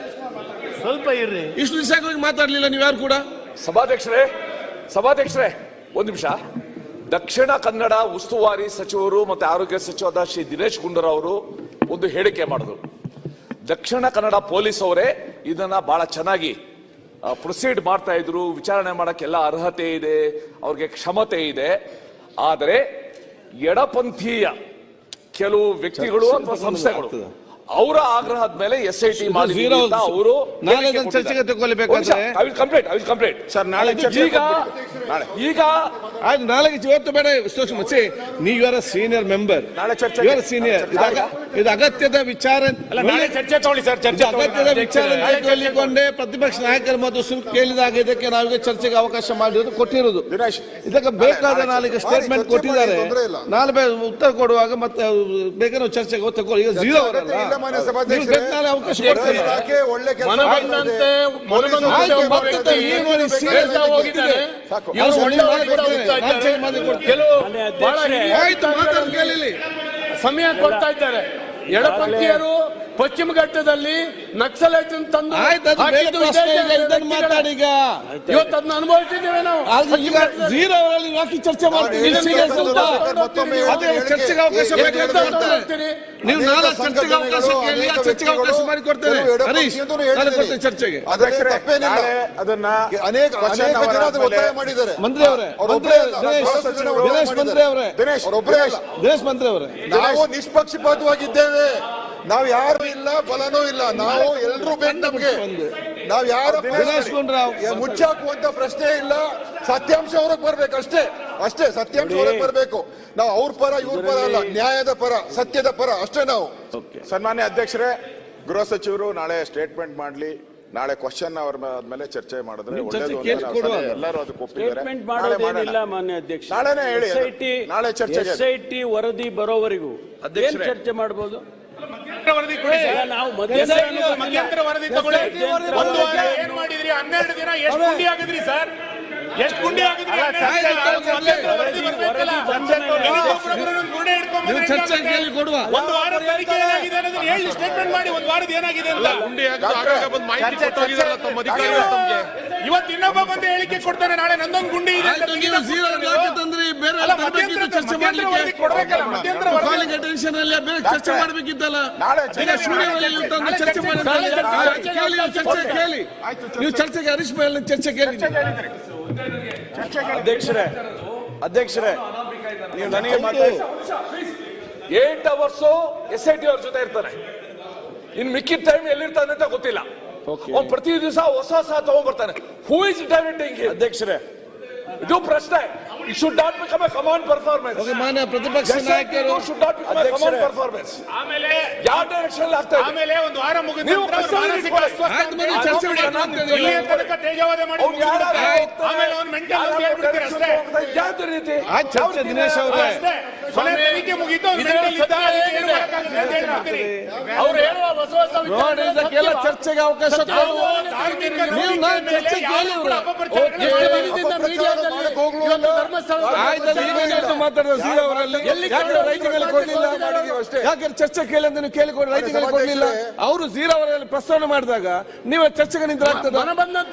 ಸ್ವಲ್ಪ ಇರ್ರಿ. ಇಷ್ಟು ದಿವಸ ಹೋಗಿ ಮಾತಾಡ್ಲಿಲ್ಲ ನೀವ್ಯಾರು ಕೂಡ? ಸಭಾಧ್ಯಕ್ಷರೇ ಸಭಾಧ್ಯಕ್ಷರೇ ಒಂದ್ ನಿಮಿಷ. ದಕ್ಷಿಣ ಕನ್ನಡ ಉಸ್ತುವಾರಿ ಸಚಿವರು ಮತ್ತು ಆರೋಗ್ಯ ಸಚಿವರಾದ ಶ್ರೀ ದಿನೇಶ್ ಗುಂಡೂರಾವ್ ಅವರು ಒಂದು ಹೇಳಿಕೆ ಮಾಡಿದ್ರು. ದಕ್ಷಿಣ ಕನ್ನಡ ಪೊಲೀಸ್ ಅವರೇ ಇದನ್ನ ಬಹಳ ಚೆನ್ನಾಗಿ ಪ್ರೊಸೀಡ್ ಮಾಡ್ತಾ ಇದ್ರು. ವಿಚಾರಣೆ ಮಾಡಕ್ಕೆಲ್ಲ ಅರ್ಹತೆ ಇದೆ ಅವ್ರಿಗೆ ಕ್ಷಮತೆ ಇದೆ. ಆದರೆ ಎಡಪಂಥೀಯ ಕೆಲವು ವ್ಯಕ್ತಿಗಳು ಅಥವಾ ಸಂಸ್ಥೆಗಳು ಅವರ ಆಗ್ರಹದ ಮೇಲೆ ಎಸ್ ಐ ಟಿ ಅವರು ಚರ್ಚೆಗೆ ತಗೊಳ್ಬೇಕಾದ್ರೆ- I will complete I will complete sir ನಾಳೆ ಈಗ ಈಗ ನಾಳೆ ಇವತ್ತು ಬೇಡ ವಿಶ್ಲೇಷಣೆ ನೀ ನೀವು ಸೀನಿಯರ್ ಮೆಂಬರ್ ನಾಳೆ ಚರ್ಚೆ ಆರ್ ಸೀನಿಯರ್ ಇದು ಅಗತ್ಯದ ವಿಚಾರ ನಾಳೆ ಚರ್ಚೆ ತಗೊಳ್ಳಿ ಸರ್ ಚರ್ಚೆ ಅಗತ್ಯದ ವಿಚಾರ ಕೇಳಿಕೊಂಡೆ ಪ್ರತಿಪಕ್ಷ ನಾಯಕರು ಮತ್ತು ಸುಮ್ ಕೇಳಿದಾಗ ಇದಕ್ಕೆ ನಾವೀಗ ಚರ್ಚೆಗೆ ಅವಕಾಶ ಮಾಡಿರೋದು ಕೊಟ್ಟಿರೋದು. ಇದಕ್ಕೆ ಬೇಕಾದ ನಾಳೆಗೆ ಸ್ಟೇಟ್ಮೆಂಟ್ ಕೊಟ್ಟಿದ್ದಾರೆ. ನಾಳೆ ಉತ್ತರ ಕೊಡುವಾಗ ಮತ್ತೆ ಬೇಕಾದ್ರೆ ಚರ್ಚೆಗೆ ತಗೊಳ್ಳಿ. ಈಗ ಜೀರೋ ಅವರಲ್ಲ? ಮಾನ್ಯ ನೀವು ಸಭಾಧ್ಯಕ್ಷರೇ, ಬೇಕು ನಾಳೆ ಅವಕಾಶ ಕೊಡ್ತೀರಾ. ಇಲಾಖೆ ಒಳ್ಳೆ ಕೆಲಸ. ಒಳ್ಳೆ ಮಾಡಿ ಕೊಡ್ತೇನೆ. ಆಯ್ತು ಸಮಯ ಕೊಡ್ತಾ ಇದ್ದಾರೆ. ಎಡಪಂಥೀಯರು ಪಶ್ಚಿಮ ಘಟ್ಟದಲ್ಲಿ ನಕ್ಸಲೈಟ್ ತಂದು ಇವತ್ತು ಅದನ್ನ ಅನುಭವಿಸಿದ್ದೇವೆ ನಾವು. ಚರ್ಚೆ ಮಾಡ್ತೀವಿ. ಚರ್ಚೆಗೆ ಅವಕಾಶ. ನೀವು ನಾಳೆ ಚರ್ಚೆಗೆ ಅವಕಾಶ ಕೇಳಿ ಆ ಚರ್ಚೆಗೆ ಅವಕಾಶ ಮಾಡಿ ಕೊಡ್ತೇನೆ ಹರೀಶ್. ಚರ್ಚೆಗೆ. ಅದನ್ನ ಅನೇಕ ಅನೇಕ ಜನ ಒತ್ತಾಯ ಮಾಡಿದ್ದಾರೆ. ಮಂತ್ರಿ ಅವರೇ ಮಂತ್ರಿ ದಿನೇಶ್ ಮಂತ್ರಿ ಅವರೇ. ದಿನೇಶ್ ಮಂತ್ರಿ ಅವರೇ. ನಾವು ನಿಷ್ಪಕ್ಷಪಾತವಾಗಿದ್ದೇವೆ ನಾವು ಯಾರು ಇಲ್ಲ ಫಲನೂ ಇಲ್ಲ. ನಾವು ಎಲ್ರು ಬೇಕು ನಮ್ಗೆ. ನಾವ್ ಯಾರು. ಮುಚ್ಚಾಕುವಂತ ಪ್ರಶ್ನೆ ಇಲ್ಲ. ಸತ್ಯಾಂಶ ಹೊರಗೆ ಬರ್ಬೇಕು ಅಷ್ಟೇ. ಅಷ್ಟೇ ಸತ್ಯಾಂಶ ಹೊರಗೆ ಬರ್ಬೇಕು. ನಾವು ಅವ್ರ ಪರ ಇವ್ರ ಪರ ಅಲ್ಲ. ನ್ಯಾಯದ ಪರ ಸತ್ಯದ ಪರ ಅಷ್ಟೇ ನಾವು. ಸನ್ಮಾನ್ಯ ಅಧ್ಯಕ್ಷರೇ ಗೃಹ ಸಚಿವರು ನಾಳೆ ಸ್ಟೇಟ್ಮೆಂಟ್ ಮಾಡ್ಲಿ. ನಾಳೆ ಕ್ವಶನ್ ಅವ್ರ ಮೇಲೆ ಚರ್ಚೆ ಮಾಡಿದ್ರೆ ಎಲ್ಲರೂ ಅದಕ್ಕೆ ಒಪ್ಪಿದ್ದಾರೆ. ಮಾನ್ಯ ಅಧ್ಯಕ್ಷ ನಾಳೆನೇ ಹೇಳಿ ನಾಳೆ ಚರ್ಚೆ ಎಸ್ಐಟಿ ವರದಿ ಬರೋವರೆಗೂ ಅದೇನ್ ಚರ್ಚೆ ಮಾಡಬಹುದು ವರದಿ ಕೊಡಿ. ಸರ್. ನಾವು ಮಧ್ಯಂತರ ವರದಿ ತಗೊಳ್ಳಿ. ಒಂದು ವಾರ ಏನ್ ಮಾಡಿದ್ರಿ? ಹನ್ನೆರಡು ದಿನ ಎಷ್ಟು ಗುಂಡಿ ಆಗಿದ್ರಿ ಸರ್? ಎಷ್ಟು ಗುಂಡಿ? ವರದಿ ಒಂದು ವಾರ ತನಿಖೆ ಏನಾಗಿದೆ ಅನ್ನೋದನ್ನ ಹೇಳಿ ಸ್ಟೇಟ್ಮೆಂಟ್ ಮಾಡಿ ಒಂದು ವಾರದ ಏನಾಗಿದೆ ಅಂತ. ಇವತ್ತು ಇನ್ನೊಬ್ಬ ಬಂದು ಹೇಳಿಕೆ ಕೊಡ್ತಾನೆ ನಾಳೆ ನಂದೊಂದು ಗುಂಡಿ ಇದೆ ಅಂತ ಅಲ್ಲ, ಮಧ್ಯಂತರ- ಚರ್ಚೆ ಮಧ್ಯಂತರ ವರದಿ ಕೊಡ್ಬೇಕಲ್ಲ, ಮಧ್ಯಂತರ ಮಾಡ್ಲಿಕ್ಕೆ ವರದಿ. ಕಾಲಿಂಗ್ ಅಟೆನ್ಷನ್ ಅಲ್ಲಿ ಬೇರೆ ಚರ್ಚೆ ಮಾಡ್ಬೇಕಿತ್ತಲ್ಲ. ನಾಳೆ ಈಗ ಸ್ಟುಡಿಯೋದಲ್ಲಿ ತಂದು ಚರ್ಚೆ ಚರ್ಚೆ ಮಾಡಿ ನಾಳೆ ಚರ್ಚೆ ಕೇಳಿ ನೀವು ಚರ್ಚೆ ಕೇಳಿ. ನೀವು ಚರ್ಚೆಗೆ ಹರೀಶ್ ಮೇಲೆ ಚರ್ಚೆ ಕೇಳಿ ಅಧ್ಯಕ್ಷರೇ ಅಧ್ಯಕ್ಷರೇ ನೀವು ನನಗೆ eight hours S I T ಅವ್ರ ಜೊತೆ ಇರ್ತಾರೆ. ಇನ್ ಮಿಕ್ಕಿದ ಟೈಮ್ ಎಲ್ಲಿರ್ತಾನೆ ಅಂತ ಗೊತ್ತಿಲ್ಲ. ಅವ್ನು ಪ್ರತಿ ದಿವಸ ಹೊಸ ಹೊಸ ತಗೊಂಡ್ಬರ್ತಾನೆ. ಹೂ ಇಸ್ ಡೈರೆಕ್ಟಿಂಗ್ ಅಧ್ಯಕ್ಷರೇ ಇದು ಪ್ರಶ್ನೆ it should not become a command performance okay ಮಾನ್ಯ ಪ್ರತಿಪಕ್ಷ ನಾಯಕರು should not become a command performance ಆಮೇಲೆ ಯಾವ ಡೈರೆಕ್ಷನ್ ಆಗ್ತಾ ಇದೆ ಆಮೇಲೆ ಒಂದು ವಾರ ಮುಗಿದ ನಂತರ ಮಾನಸಿಕ ಅಸ್ವಸ್ಥತೆ ಅಸ್ವಸ್ಥ ಚರ್ಚೆ ಮಾಡಿ ಇಲ್ಲಿ ತನಕ ತೇಜವಾದ ಮಾಡಿ? ಆಮೇಲೆ ಅವನು ಮೆಂಟಲ್ ಅಂತ ಹೇಳ್ಬಿಡ್ತೀರಿ ಅಷ್ಟೇ ಯಾವ ರೀತಿ ಆ ಚರ್ಚೆ ದಿನೇಶ್ ಅವರೇ ಅಷ್ಟೇ ಕೊನೆ ತನಿಖೆ ಮುಗಿತು ಮೆಂಟಲ್ mental ಅವ್ರು ಹೇಳುವ ಹೊಸ ಹೊಸ ನೋಡಿ ಚರ್ಚೆಗೆ ಅವಕಾಶ ನೀವು ನಾನು ಚರ್ಚೆ ಕೇಳಿ ಕೂಡ ಅಪಪ್ರಚಾರಗಳನ್ನ ಎಷ್ಟು ಮಾಡಿ. ದಿನದಿಂದ ಮೀಡಿಯಾದಲ್ಲಿ ಮಾಡಕ್ ಹೋಗ್ಲು ಇವತ್ತು ಅಲ್ಲ. ಧರ್ಮಸ್ಥಳದ ಆಯ್ತಲ್ಲ ಈಗ ಎಷ್ಟು ಮಾತಾಡಿದ ಸಿ ಅವರಲ್ಲಿ. ಎಲ್ಲಿ ಯಾಕೆ ಚರ್ಚೆ ಕೇಳಿ ಅಂತ ನೀವು ಕೇಳಿಕೊಂಡು ಕೊಡ್ಲಿಲ್ಲ? ಅವರು ಜೀರೋ ಅವರಲ್ಲಿ ಪ್ರಸ್ತಾವನೆ ಮಾಡಿದಾಗ ನೀವು ಚರ್ಚೆಗೆ ನಿಂತಾಗ್ತದೆ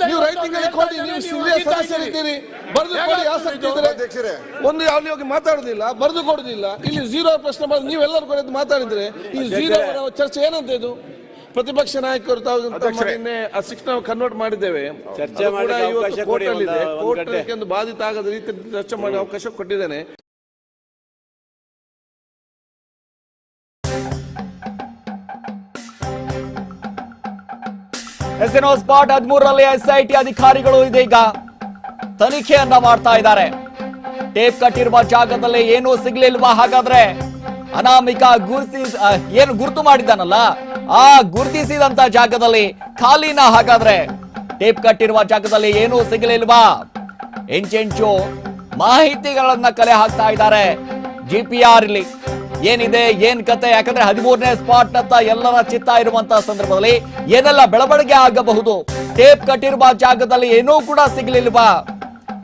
ನೀವು ಕೊಡಿ ನೀವು ಸದಸ್ಯರಿದ್ದೀರಿ ಬರೆದು ಕೊಡಿ ಆಸಕ್ತಿ ಇದ್ರೆ ಒಂದು ಅಲ್ಲಿ ಹೋಗಿ ಮಾತಾಡುದಿಲ್ಲ ಬರೆದು ಕೊಡುದಿಲ್ಲ. ಇಲ್ಲಿ ಜೀರೋ ಪ್ರಶ್ನೆ ಮಾಡಿ ನೀವೆಲ್ಲರೂ ಕೂಡ ಎದ್ದು ಮಾತಾಡಿದ್ರೆ ಈ ಜೀರೋ ಚರ್ಚೆ ಏನಂತ ಇದು? ಪ್ರತಿಪಕ್ಷ ನಾಯಕರು ತಾವು ನಿನ್ನೆ ಆ ಶಿಕ್ಷಣ ಕನ್ವರ್ಟ್ ಮಾಡಿದ್ದೇವೆ. ಚರ್ಚೆ ಕೋರ್ಟ್ ಒಂದು- ಬಾಧಿತ ಆಗದ ರೀತಿ ಚರ್ಚೆ ಮಾಡಿ ಅವಕಾಶ ಕೊಟ್ಟಿದ್ದೇನೆ. ಎಸ್ಎನ್ಒ ಸ್ಪಾಟ್ ಹದಿಮೂರರಲ್ಲಿ ಎಸ್ಐಟಿ ಅಧಿಕಾರಿಗಳು ಇದೀಗ ತನಿಖೆಯನ್ನ ಮಾಡ್ತಾ ಇದ್ದಾರೆ. ಟೇಪ್ ಕಟ್ಟಿರುವ ಜಾಗದಲ್ಲಿ ಏನೂ ಸಿಗ್ಲಿಲ್ವಾ ಹಾಗಾದ್ರೆ? ಅನಾಮಿಕ ಗುರುತಿ ಏನು ಗುರುತು ಮಾಡಿದ್ದಾನಲ್ಲ, ಆ ಗುರುತಿಸಿದಂತ ಜಾಗದಲ್ಲಿ, ಖಾಲಿನ ಹಾಗಾದ್ರೆ ಟೇಪ್ ಕಟ್ಟಿರುವ ಜಾಗದಲ್ಲಿ ಏನೂ ಸಿಗಲಿಲ್ವಾ? ಎಂಚೆಂಚು ಮಾಹಿತಿಗಳನ್ನ ಕಲೆ ಹಾಕ್ತಾ ಇದ್ದಾರೆ ಜಿ ಪಿ ಆರ್ ಇಲ್ಲಿ. ಏನಿದೆ, ಏನ್ ಕತೆ? ಯಾಕಂದ್ರೆ ಹದಿಮೂರನೇ ಸ್ಪಾಟ್ ಅಂತ ಎಲ್ಲರ ಚಿತ್ತ ಇರುವಂತಹ ಸಂದರ್ಭದಲ್ಲಿ ಏನೆಲ್ಲ ಬೆಳವಣಿಗೆ ಆಗಬಹುದು? ಟೇಪ್ ಕಟ್ಟಿರುವ ಜಾಗದಲ್ಲಿ ಏನೂ ಕೂಡ ಸಿಗ್ಲಿಲ್ವಾ?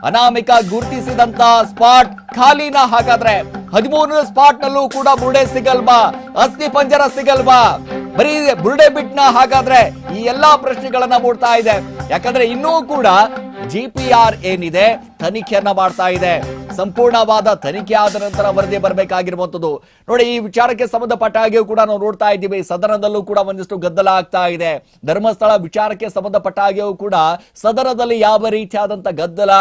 ಅನಾಮಿಕ ಗುರುತಿಸಿದಂತ ಸ್ಪಾಟ್ ಖಾಲಿನ ಹಾಗಾದ್ರೆ ಹದಿಮೂರನೇ ಸ್ಪಾಟ್ ನಲ್ಲೂ ಕೂಡ ಬುರುಡೆ ಸಿಗಲ್ವಾ? ಅಸ್ಥಿ ಪಂಜರ ಸಿಗಲ್ವಾ? ಬರೀ ಬುರುಡೆ ಬಿಟ್ನ ಹಾಗಾದ್ರೆ ಈ ಎಲ್ಲಾ ಪ್ರಶ್ನೆಗಳನ್ನ ಮೂಡ್ತಾ ಇದೆ. ಯಾಕಂದ್ರೆ ಇನ್ನೂ ಕೂಡ ಜಿ ಪಿ ಆರ್ ಏನಿದೆ ತನಿಖೆಯನ್ನ ಮಾಡ್ತಾ ಇದೆ. ಸಂಪೂರ್ಣವಾದ ತನಿಖೆ ಆದ ನಂತರ ವರದಿ ಬರಬೇಕಾಗಿರುವಂತದ್ದು ನೋಡಿ, ಈ ವಿಚಾರಕ್ಕೆ ಸಂಬಂಧಪಟ್ಟ ಹಾಗೆಯೂ ಕೂಡ ನಾವು ನೋಡ್ತಾ ಇದ್ದೀವಿ. ಸದನದಲ್ಲೂ ಕೂಡ ಒಂದಿಷ್ಟು ಗದ್ದಲ ಆಗ್ತಾ ಇದೆ. ಧರ್ಮಸ್ಥಳ ವಿಚಾರಕ್ಕೆ ಸಂಬಂಧಪಟ್ಟ ಹಾಗೆಯೂ ಕೂಡ ಸದನದಲ್ಲಿ ಯಾವ ರೀತಿಯಾದಂತ ಗದ್ದಲ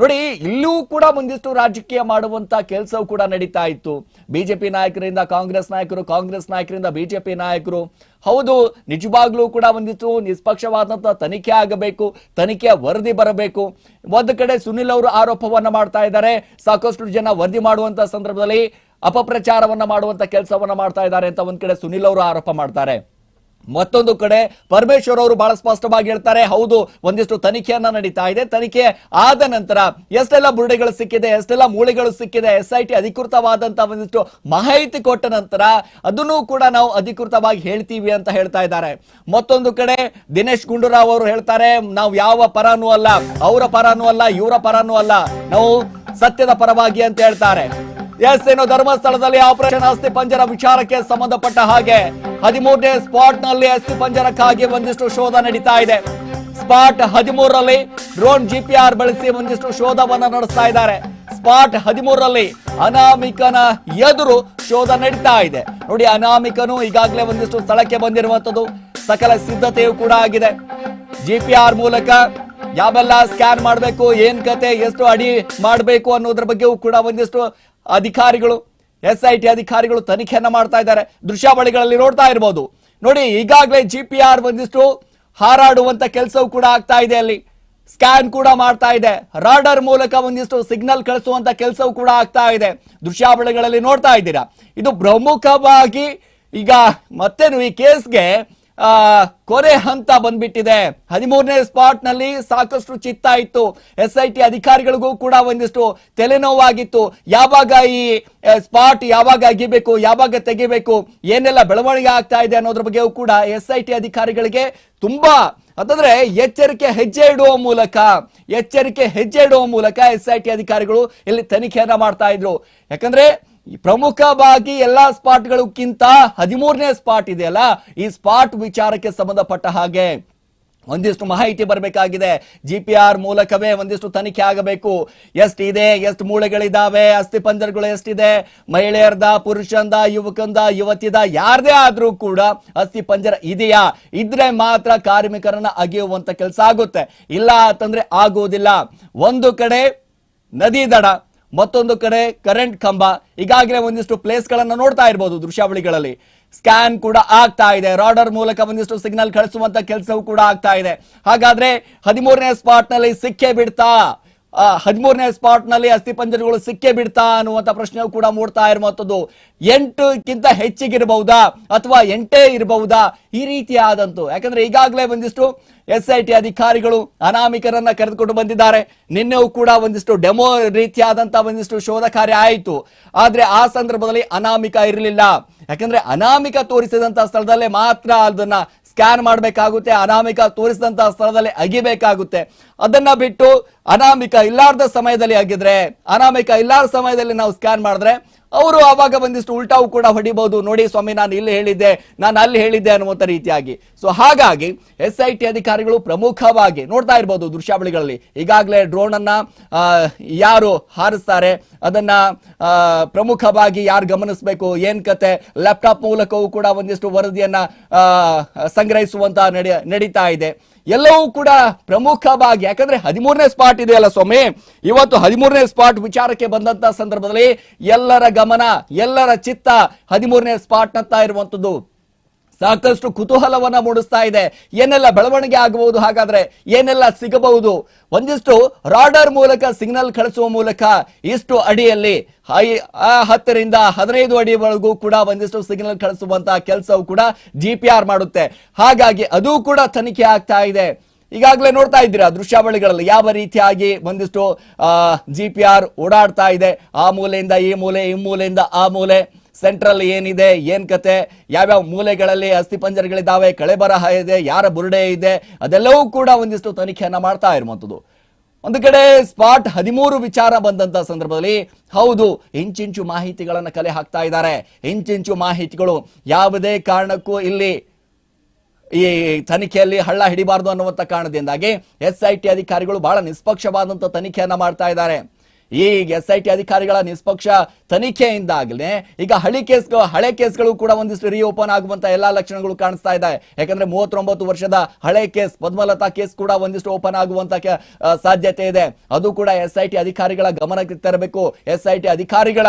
ನೋಡಿ, ಇಲ್ಲೂ ಕೂಡ ಒಂದಿಷ್ಟು ರಾಜಕೀಯ ಮಾಡುವಂತ ಕೆಲಸವೂ ಕೂಡ ನಡೀತಾ ಇತ್ತು. ಬಿಜೆಪಿ ನಾಯಕರಿಂದ ಕಾಂಗ್ರೆಸ್ ನಾಯಕರು, ಕಾಂಗ್ರೆಸ್ ನಾಯಕರಿಂದ ಬಿಜೆಪಿ ನಾಯಕರು. ಹೌದು, ನಿಜವಾಗ್ಲೂ ಕೂಡ ಒಂದಿಷ್ಟು ನಿಷ್ಪಕ್ಷವಾದಂತಹ ತನಿಖೆ ಆಗಬೇಕು ತನಿಖೆಯ ವರದಿ ಬರಬೇಕು. ಒಂದು ಕಡೆ ಸುನಿಲ್ ಅವರು ಆರೋಪವನ್ನ ಮಾಡ್ತಾ ಇದ್ದಾರೆ. ಸಾಕಷ್ಟು ಜನ ವರದಿ ಮಾಡುವಂತ ಸಂದರ್ಭದಲ್ಲಿ ಅಪಪ್ರಚಾರವನ್ನ ಮಾಡುವಂತ ಕೆಲಸವನ್ನ ಮಾಡ್ತಾ ಇದ್ದಾರೆ ಅಂತ ಒಂದ್ ಕಡೆ ಸುನಿಲ್ ಅವರು ಆರೋಪ ಮಾಡ್ತಾರೆ. ಮತ್ತೊಂದು ಕಡೆ ಪರಮೇಶ್ವರ್ ಅವರು ಬಹಳ ಸ್ಪಷ್ಟವಾಗಿ ಹೇಳ್ತಾರೆ, ಹೌದು, ಒಂದಿಷ್ಟು ತನಿಖೆಯನ್ನ ನಡೀತಾ ಇದೆ. ತನಿಖೆ ಆದ ನಂತರ ಎಷ್ಟೆಲ್ಲ ಬುರುಡೆಗಳು ಸಿಕ್ಕಿದೆ, ಎಷ್ಟೆಲ್ಲ ಮೂಳೆಗಳು ಸಿಕ್ಕಿದೆ, ಎಸ್ ಐ ಟಿ ಅಧಿಕೃತವಾದಂತ ಒಂದಿಷ್ಟು ಮಾಹಿತಿ ಕೊಟ್ಟ ನಂತರ ಅದನ್ನು ಕೂಡ ನಾವು ಅಧಿಕೃತವಾಗಿ ಹೇಳ್ತೀವಿ ಅಂತ ಹೇಳ್ತಾ ಇದ್ದಾರೆ. ಮತ್ತೊಂದು ಕಡೆ ದಿನೇಶ್ ಗುಂಡೂರಾವ್ ಅವರು ಹೇಳ್ತಾರೆ, ನಾವು ಯಾವ ಪರನೂ ಅಲ್ಲ, ಅವರ ಪರನೂ ಅಲ್ಲ, ಇವರ ಪರನೂ ಅಲ್ಲ, ನಾವು ಸತ್ಯದ ಪರವಾಗಿ ಅಂತ ಹೇಳ್ತಾರೆ. ಎಸ್ ಏನು ಧರ್ಮಸ್ಥಳದಲ್ಲಿ ಆಪರೇಷನ್ ಅಸ್ಥಿ ಪಂಜರ ವಿಚಾರಕ್ಕೆ ಸಂಬಂಧಪಟ್ಟ ಹಾಗೆ ಹದಿಮೂರನೇ ಸ್ಪಾಟ್ನಲ್ಲಿ ಅಸ್ಥಿ ಪಂಜರಕ್ಕಾಗಿ ಒಂದಿಷ್ಟು ಶೋಧ ನಡೀತಾ ಇದೆ. ಸ್ಪಾಟ್ ಹದಿಮೂರರಲ್ಲಿ ಡ್ರೋನ್ ಜಿಪಿಆರ್ ಬಳಸಿ ಒಂದಿಷ್ಟು ಶೋಧವನ್ನ ನಡೆಸ್ತಾ ಇದ್ದಾರೆ. ಸ್ಪಾಟ್ ಹದಿಮೂರರಲ್ಲಿ ಅನಾಮಿಕನ ಎದುರು ಶೋಧ ನಡೀತಾ ಇದೆ. ನೋಡಿ, ಅನಾಮಿಕನು ಈಗಾಗಲೇ ಒಂದಿಷ್ಟು ಸ್ಥಳಕ್ಕೆ ಬಂದಿರುವಂತದ್ದು ಸಕಲ ಸಿದ್ಧತೆಯೂ ಕೂಡ ಆಗಿದೆ. ಜಿಪಿಆರ್ ಮೂಲಕ ಯಾವೆಲ್ಲ ಸ್ಕ್ಯಾನ್ ಮಾಡಬೇಕು, ಏನ್ ಕತೆ, ಎಷ್ಟು ಅಡಿ ಮಾಡಬೇಕು ಅನ್ನೋದ್ರ ಬಗ್ಗೆಯೂ ಕೂಡ ಒಂದಿಷ್ಟು ಅಧಿಕಾರಿಗಳು ಎಸ್ ಐ ಟಿ ಅಧಿಕಾರಿಗಳು ತನಿಖೆಯನ್ನ ಮಾಡ್ತಾ ಇದ್ದಾರೆ. ದೃಶ್ಯಾವಳಿಗಳಲ್ಲಿ ನೋಡ್ತಾ ಇರಬಹುದು ನೋಡಿ, ಈಗಾಗಲೇ ಜಿ ಪಿ ಆರ್ ಒಂದಿಷ್ಟು ಹಾರಾಡುವಂತ ಕೆಲಸವೂ ಕೂಡ ಆಗ್ತಾ ಇದೆ ಅಲ್ಲಿ. ಸ್ಕ್ಯಾನ್ ಕೂಡ ಮಾಡ್ತಾ ಇದೆ. ರಾಡರ್ ಮೂಲಕ ಒಂದಿಷ್ಟು ಸಿಗ್ನಲ್ ಕಳಿಸುವಂತ ಕೆಲಸವೂ ಕೂಡ ಆಗ್ತಾ ಇದೆ. ದೃಶ್ಯಾವಳಿಗಳಲ್ಲಿ ನೋಡ್ತಾ ಇದ್ದೀರಾ. ಇದು ಪ್ರಮುಖವಾಗಿ ಈಗ ಮತ್ತೇನು ಈ ಕೇಸ್ಗೆ ಕೊನೆ ಹಂತ ಬಂದ್ಬಿಟ್ಟಿದೆ. ಹದಿಮೂರನೇ ಸ್ಪಾಟ್ನಲ್ಲಿ ಸಾಕಷ್ಟು ಚಿತ್ತ ಇತ್ತು. ಎಸ್ ಐ ಟಿ ಅಧಿಕಾರಿಗಳಿಗೂ ಕೂಡ ಒಂದಿಷ್ಟು ತಲೆನೋವಾಗಿತ್ತು. ಯಾವಾಗ ಈ ಸ್ಪಾಟ್ ಯಾವಾಗ ಅಗಿಬೇಕು, ಯಾವಾಗ ತೆಗಿಬೇಕು, ಏನೆಲ್ಲ ಬೆಳವಣಿಗೆ ಆಗ್ತಾ ಇದೆ ಅನ್ನೋದ್ರ ಬಗ್ಗೆಯೂ ಕೂಡ ಎಸ್ ಐ ಟಿ ಅಧಿಕಾರಿಗಳಿಗೆ ತುಂಬಾ, ಅಂತಂದ್ರೆ ಎಚ್ಚರಿಕೆ ಹೆಜ್ಜೆ ಇಡುವ ಮೂಲಕ, ಎಚ್ಚರಿಕೆ ಹೆಜ್ಜೆ ಇಡುವ ಮೂಲಕ ಎಸ್ ಐ ಟಿ ಅಧಿಕಾರಿಗಳು ಇಲ್ಲಿ ತನಿಖೆಯನ್ನ ಮಾಡ್ತಾ ಇದ್ರು. ಯಾಕಂದ್ರೆ ಪ್ರಮುಖವಾಗಿ ಎಲ್ಲಾ ಸ್ಪಾಟ್ಗಳಕ್ಕಿಂತ ಹದಿಮೂರನೇ ಸ್ಪಾಟ್ ಇದೆಯಲ್ಲ, ಈ ಸ್ಪಾಟ್ ವಿಚಾರಕ್ಕೆ ಸಂಬಂಧಪಟ್ಟ ಹಾಗೆ ಒಂದಿಷ್ಟು ಮಾಹಿತಿ ಬರಬೇಕಾಗಿದೆ. ಜಿ ಪಿ ಆರ್ ಮೂಲಕವೇ ಒಂದಿಷ್ಟು ತನಿಖೆ ಆಗಬೇಕು. ಎಷ್ಟಿದೆ, ಎಷ್ಟು ಮೂಳೆಗಳಿದ್ದಾವೆ ಅಸ್ಥಿ ಪಂಜರಗಳು ಎಷ್ಟಿದೆ, ಮಹಿಳೆಯರ್ದ, ಪುರುಷಂದ, ಯುವಕಂದ, ಯುವತಿದ, ಯಾರದೇ ಆದರೂ ಕೂಡ ಅಸ್ಥಿ ಪಂಜರ ಇದೆಯಾ? ಇದ್ರೆ ಮಾತ್ರ ಕಾರ್ಮಿಕರನ್ನ ಅಗೆಯುವಂತ ಕೆಲಸ ಆಗುತ್ತೆ. ಇಲ್ಲ ಅಂತಂದ್ರೆ ಆಗುವುದಿಲ್ಲ ಒಂದು ಕಡೆ ನದಿ ದಡ ಮತ್ತೊಂದು ಕಡೆ ಕರೆಂಟ್ ಕಂಬ. ಈಗಾಗಲೇ ಒಂದಿಷ್ಟು ಪ್ಲೇಸ್ ಗಳನ್ನ ನೋಡ್ತಾ ಇರಬಹುದು ದೃಶ್ಯಾವಳಿಗಳಲ್ಲಿ. ಸ್ಕ್ಯಾನ್ ಕೂಡ ಆಗ್ತಾ ಇದೆ. ರಾಡರ್ ಮೂಲಕ ಒಂದಿಷ್ಟು ಸಿಗ್ನಲ್ ಕಳಿಸುವಂತ ಕೆಲಸವೂ ಕೂಡ ಆಗ್ತಾ ಇದೆ. ಹಾಗಾದ್ರೆ ಹದಿಮೂರನೇ ಸ್ಪಾಟ್ನಲ್ಲಿ ಸಿಕ್ಕೇ ಬಿಡ್ತಾ. ಹದಿಮೂರನೇ ಸ್ಪಾಟ್ನಲ್ಲಿ ಅಸ್ಥಿ ಪಂಜರಗಳು ಸಿಕ್ಕೇ ಬಿಡ್ತಾ ಅನ್ನುವಂತ ಪ್ರಶ್ನೆಯು ಕೂಡ ಮೂಡ್ತಾ ಇರುವಂತದ್ದು. ಎಂಟಕ್ಕಿಂತ ಹೆಚ್ಚಿಗಿರಬಹುದಾ ಅಥವಾ ಎಂಟೇ ಇರಬಹುದಾ ಈ ರೀತಿಯಾದಂತು ಯಾಕಂದ್ರೆ ಈಗಾಗಲೇ ಒಂದಿಷ್ಟು ಎಸ್ ಐ ಟಿ ಅಧಿಕಾರಿಗಳು ಅನಾಮಿಕರನ್ನ ಕರೆದುಕೊಂಡು ಬಂದಿದ್ದಾರೆ. ನಿನ್ನೆಯೂ ಕೂಡ ಒಂದಿಷ್ಟು ಡೆಮೋ ರೀತಿಯಾದಂತ ಒಂದಿಷ್ಟು ಶೋಧ ಕಾರ್ಯ ಆಯಿತು. ಆದ್ರೆ ಆ ಸಂದರ್ಭದಲ್ಲಿ ಅನಾಮಿಕ ಇರಲಿಲ್ಲ. ಯಾಕಂದ್ರೆ ಅನಾಮಿಕ ತೋರಿಸಿದಂತ ಸ್ಥಳದಲ್ಲೇ ಮಾತ್ರ ಅದನ್ನ ಸ್ಕ್ಯಾನ್ ಮಾಡಬೇಕಾಗುತ್ತೆ, ಅನಾಮಿಕ ತೋರಿಸಿದಂತಹ ಸ್ಥಳದಲ್ಲಿ ಅಗಿಬೇಕಾಗುತ್ತೆ. ಅದನ್ನ ಬಿಟ್ಟು ಅನಾಮಿಕ ಇಲ್ಲಾರ್ದ ಸಮಯದಲ್ಲಿ ಆಗಿದ್ರೆ, ಅನಾಮಿಕ ಇಲ್ಲಾರ್ದ ಸಮಯದಲ್ಲಿ ನಾವು ಸ್ಕ್ಯಾನ್ ಮಾಡಿದ್ರೆ, ಅವರು ಆವಾಗ ಒಂದಿಷ್ಟು ಉಲ್ಟಾವು ಕೂಡ ಹೊಡಿಬಹುದು. ನೋಡಿ ಸ್ವಾಮಿ, ನಾನು ಇಲ್ಲಿ ಹೇಳಿದ್ದೆ, ನಾನು ಅಲ್ಲಿ ಹೇಳಿದ್ದೆ ಅನ್ನುವಂಥ ರೀತಿಯಾಗಿ. ಸೊ ಹಾಗಾಗಿ ಎಸ್ ಐ ಟಿ ಅಧಿಕಾರಿಗಳು ಪ್ರಮುಖವಾಗಿ ನೋಡ್ತಾ ಇರ್ಬೋದು ದೃಶ್ಯಾವಳಿಗಳಲ್ಲಿ. ಈಗಾಗಲೇ ಡ್ರೋನ್ ಅನ್ನ ಯಾರು ಹಾರಿಸ್ತಾರೆ, ಅದನ್ನ ಪ್ರಮುಖವಾಗಿ ಯಾರು ಗಮನಿಸಬೇಕು, ಏನ್ ಕತೆ ಲ್ಯಾಪ್ಟಾಪ್ ಮೂಲಕವೂ ಕೂಡ ಒಂದಿಷ್ಟು ವರದಿಯನ್ನ ಸಂಗ್ರಹಿಸುವಂತ ನಡೆ, ನಡೀತಾ ಇದೆ. ಎಲ್ಲವೂ ಕೂಡ ಪ್ರಮುಖವಾಗಿ, ಯಾಕಂದ್ರೆ ಹದಿಮೂರನೇ ಸ್ಪಾಟ್ ಇದೆಯಲ್ಲ ಸ್ವಾಮಿ? ಇವತ್ತು ಹದಿಮೂರನೇ ಸ್ಪಾಟ್ ವಿಚಾರಕ್ಕೆ ಬಂದಂತ ಸಂದರ್ಭದಲ್ಲಿ ಎಲ್ಲರ ಗಮನ, ಎಲ್ಲರ ಚಿತ್ತ ಹದಿಮೂರನೇ ಸ್ಪಾಟ್ ನತ್ತ ಇರುವಂತದ್ದು. ಸಾಕಷ್ಟು ಕುತೂಹಲವನ್ನ ಮೂಡಿಸ್ತಾ ಇದೆ. ಏನೆಲ್ಲ ಬೆಳವಣಿಗೆ ಆಗಬಹುದು, ಹಾಗಾದ್ರೆ ಏನೆಲ್ಲ ಸಿಗಬಹುದು? ಒಂದಿಷ್ಟು ರಾಡರ್ ಮೂಲಕ ಸಿಗ್ನಲ್ ಕಳಿಸುವ ಮೂಲಕ ಇಷ್ಟು ಅಡಿಯಲ್ಲಿ ಹತ್ತರಿಂದ ಹದಿನೈದು ಅಡಿವರೆಗೂ ಕೂಡ ಒಂದಿಷ್ಟು ಸಿಗ್ನಲ್ ಕಳಿಸುವಂತಹ ಕೆಲಸವು ಕೂಡ ಜಿ ಮಾಡುತ್ತೆ. ಹಾಗಾಗಿ ಅದು ಕೂಡ ತನಿಖೆ ಆಗ್ತಾ ಇದೆ. ಈಗಾಗಲೇ ನೋಡ್ತಾ ಇದ್ದೀರಾ ದೃಶ್ಯಾವಳಿಗಳಲ್ಲಿ ಯಾವ ರೀತಿಯಾಗಿ ಒಂದಿಷ್ಟು ಜಿ ಪಿ ಆರ್ ಓಡಾಡ್ತಾ ಇದೆ. ಆ ಮೂಲೆಯಿಂದ ಈ ಮೂಲೆ, ಈ ಮೂಲೆಯಿಂದ ಆ ಮೂಲೆ. ಸೆಂಟ್ರಲ್ ಏನಿದೆ, ಏನು ಕತೆ, ಯಾವ್ಯಾವ ಮೂಲೆಗಳಲ್ಲಿ ಅಸ್ಥಿಪಂಜರಗಳಿದ್ದಾವೆ ಕಳೆಬರಹ ಇದೆ, ಯಾರ ಬುರುಡೆ ಇದೆ, ಅದೆಲ್ಲವೂ ಕೂಡ ಒಂದಿಷ್ಟು ತನಿಖೆಯನ್ನು ಮಾಡ್ತಾ ಇರುವಂಥದ್ದು. ಒಂದು ಕಡೆ ಸ್ಪಾಟ್ ಹದಿಮೂರು ವಿಚಾರ ಬಂದಂತ ಸಂದರ್ಭದಲ್ಲಿ, ಹೌದು, ಇಂಚಿಂಚು ಮಾಹಿತಿಗಳನ್ನು ಕಲೆ ಹಾಕ್ತಾ ಇದ್ದಾರೆ. ಇಂಚಿಂಚು ಮಾಹಿತಿಗಳು ಯಾವುದೇ ಕಾರಣಕ್ಕೂ ಇಲ್ಲಿ ಈ ತನಿಖೆಯಲ್ಲಿ ಹಳ್ಳ ಹಿಡಿಬಾರದು ಅನ್ನುವಂಥ ಕಾರಣದಿಂದಾಗಿ ಎಸ್ ಐ ಟಿ ಅಧಿಕಾರಿಗಳು ಬಹಳ ನಿಷ್ಪಕ್ಷವಾದಂಥ ತನಿಖೆಯನ್ನು ಮಾಡ್ತಾ ಇದ್ದಾರೆ. ಈ ಎಸ್ ಐ ಟಿ ಅಧಿಕಾರಿಗಳ ನಿಷ್ಪಕ್ಷ ತನಿಖೆಯಿಂದಾಗಲೇ ಈಗ ಹಳಿ ಕೇಸ್ಗಳು, ಹಳೆ ಕೇಸ್ಗಳು ಕೂಡ ಒಂದಿಷ್ಟು ರಿಓಪನ್ ಆಗುವಂತ ಎಲ್ಲಾ ಲಕ್ಷಣಗಳು ಕಾಣಿಸ್ತಾ ಇದೆ. ಯಾಕಂದ್ರೆ ಮೂವತ್ತೊಂಬತ್ತು ವರ್ಷದ ಹಳೆ ಕೇಸ್, ಪದ್ಮಲತಾ ಕೇಸ್ ಕೂಡ ಒಂದಿಷ್ಟು ಓಪನ್ ಆಗುವಂತ ಸಾಧ್ಯತೆ ಇದೆ. ಅದು ಕೂಡ ಎಸ್ ಐ ಟಿ ಅಧಿಕಾರಿಗಳ ಗಮನಕ್ಕೆ ತರಬೇಕು. ಎಸ್ ಐ ಟಿ ಅಧಿಕಾರಿಗಳ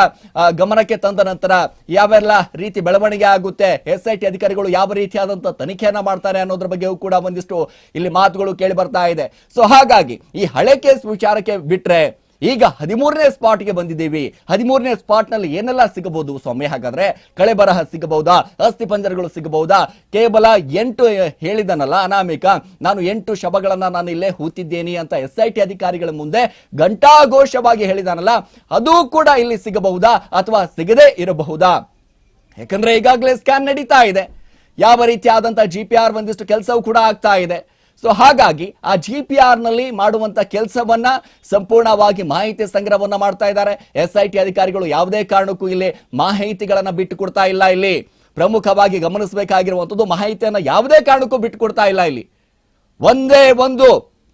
ಗಮನಕ್ಕೆ ತಂದ ನಂತರ ಯಾವೆಲ್ಲ ರೀತಿ ಬೆಳವಣಿಗೆ ಆಗುತ್ತೆ ಎಸ್ ಐ ಟಿ ಅಧಿಕಾರಿಗಳು ಯಾವ ರೀತಿಯಾದಂತಹ ತನಿಖೆಯನ್ನ ಮಾಡ್ತಾರೆ ಅನ್ನೋದ್ರ ಬಗ್ಗೆಯೂ ಕೂಡ ಒಂದಿಷ್ಟು ಇಲ್ಲಿ ಮಾತುಗಳು ಕೇಳಿ ಬರ್ತಾ ಇದೆ. ಸೊ ಹಾಗಾಗಿ ಈ ಹಳೆ ಕೇಸ್ ವಿಚಾರಕ್ಕೆ ಬಿಟ್ರೆ ಈಗ ಹದಿಮೂರನೇ ಸ್ಪಾಟ್ಗೆ ಬಂದಿದ್ದೀವಿ. ಹದಿಮೂರನೇ ಸ್ಪಾಟ್ನಲ್ಲಿ ಏನೆಲ್ಲ ಸಿಗಬಹುದು ಸ್ವಾಮಿ? ಹಾಗಾದ್ರೆ ಕಳೆ ಬರಹ ಸಿಗಬಹುದಾ? ಅಸ್ಥಿ ಪಂಜರಗಳು ಸಿಗಬಹುದಾ? ಕೇವಲ ಎಂಟು ಹೇಳಿದನಲ್ಲ ಅನಾಮಿಕ. ನಾನು ಎಂಟು ಶವಗಳನ್ನ ನಾನು ಇಲ್ಲೇ ಹೂತಿದ್ದೇನೆ ಅಂತ ಎಸ್ ಐ ಟಿ ಅಧಿಕಾರಿಗಳ ಮುಂದೆ ಘಂಟಾಘೋಷವಾಗಿ ಹೇಳಿದಾನಲ್ಲ, ಅದು ಕೂಡ ಇಲ್ಲಿ ಸಿಗಬಹುದಾ ಅಥವಾ ಸಿಗದೇ ಇರಬಹುದಾ? ಯಾಕಂದ್ರೆ ಈಗಾಗಲೇ ಸ್ಕ್ಯಾನ್ ನಡೀತಾ ಇದೆ. ಯಾವ ರೀತಿಯಾದಂತ ಜಿ ಪಿ ಆರ್ ಒಂದಿಷ್ಟು ಕೆಲಸವೂ ಕೂಡ ಆಗ್ತಾ ಇದೆ. ಸೊ ಹಾಗಾಗಿ ಆ ಜಿ ಪಿ ಆರ್ನಲ್ಲಿ ಮಾಡುವಂತ ಕೆಲಸವನ್ನ ಸಂಪೂರ್ಣವಾಗಿ ಮಾಹಿತಿ ಸಂಗ್ರಹವನ್ನ ಮಾಡ್ತಾ ಇದ್ದಾರೆ. ಎಸ್ ಐ ಟಿ ಅಧಿಕಾರಿಗಳು ಯಾವುದೇ ಕಾರಣಕ್ಕೂ ಇಲ್ಲಿ ಮಾಹಿತಿಗಳನ್ನ ಬಿಟ್ಟು ಕೊಡ್ತಾ ಇಲ್ಲ ಇಲ್ಲಿ. ಪ್ರಮುಖವಾಗಿ ಗಮನಿಸಬೇಕಾಗಿರುವಂತದ್ದು ಮಾಹಿತಿಯನ್ನ ಯಾವುದೇ ಕಾರಣಕ್ಕೂ ಬಿಟ್ಟು ಕೊಡ್ತಾ ಇಲ್ಲ ಇಲ್ಲಿ. ಒಂದೇ ಒಂದು,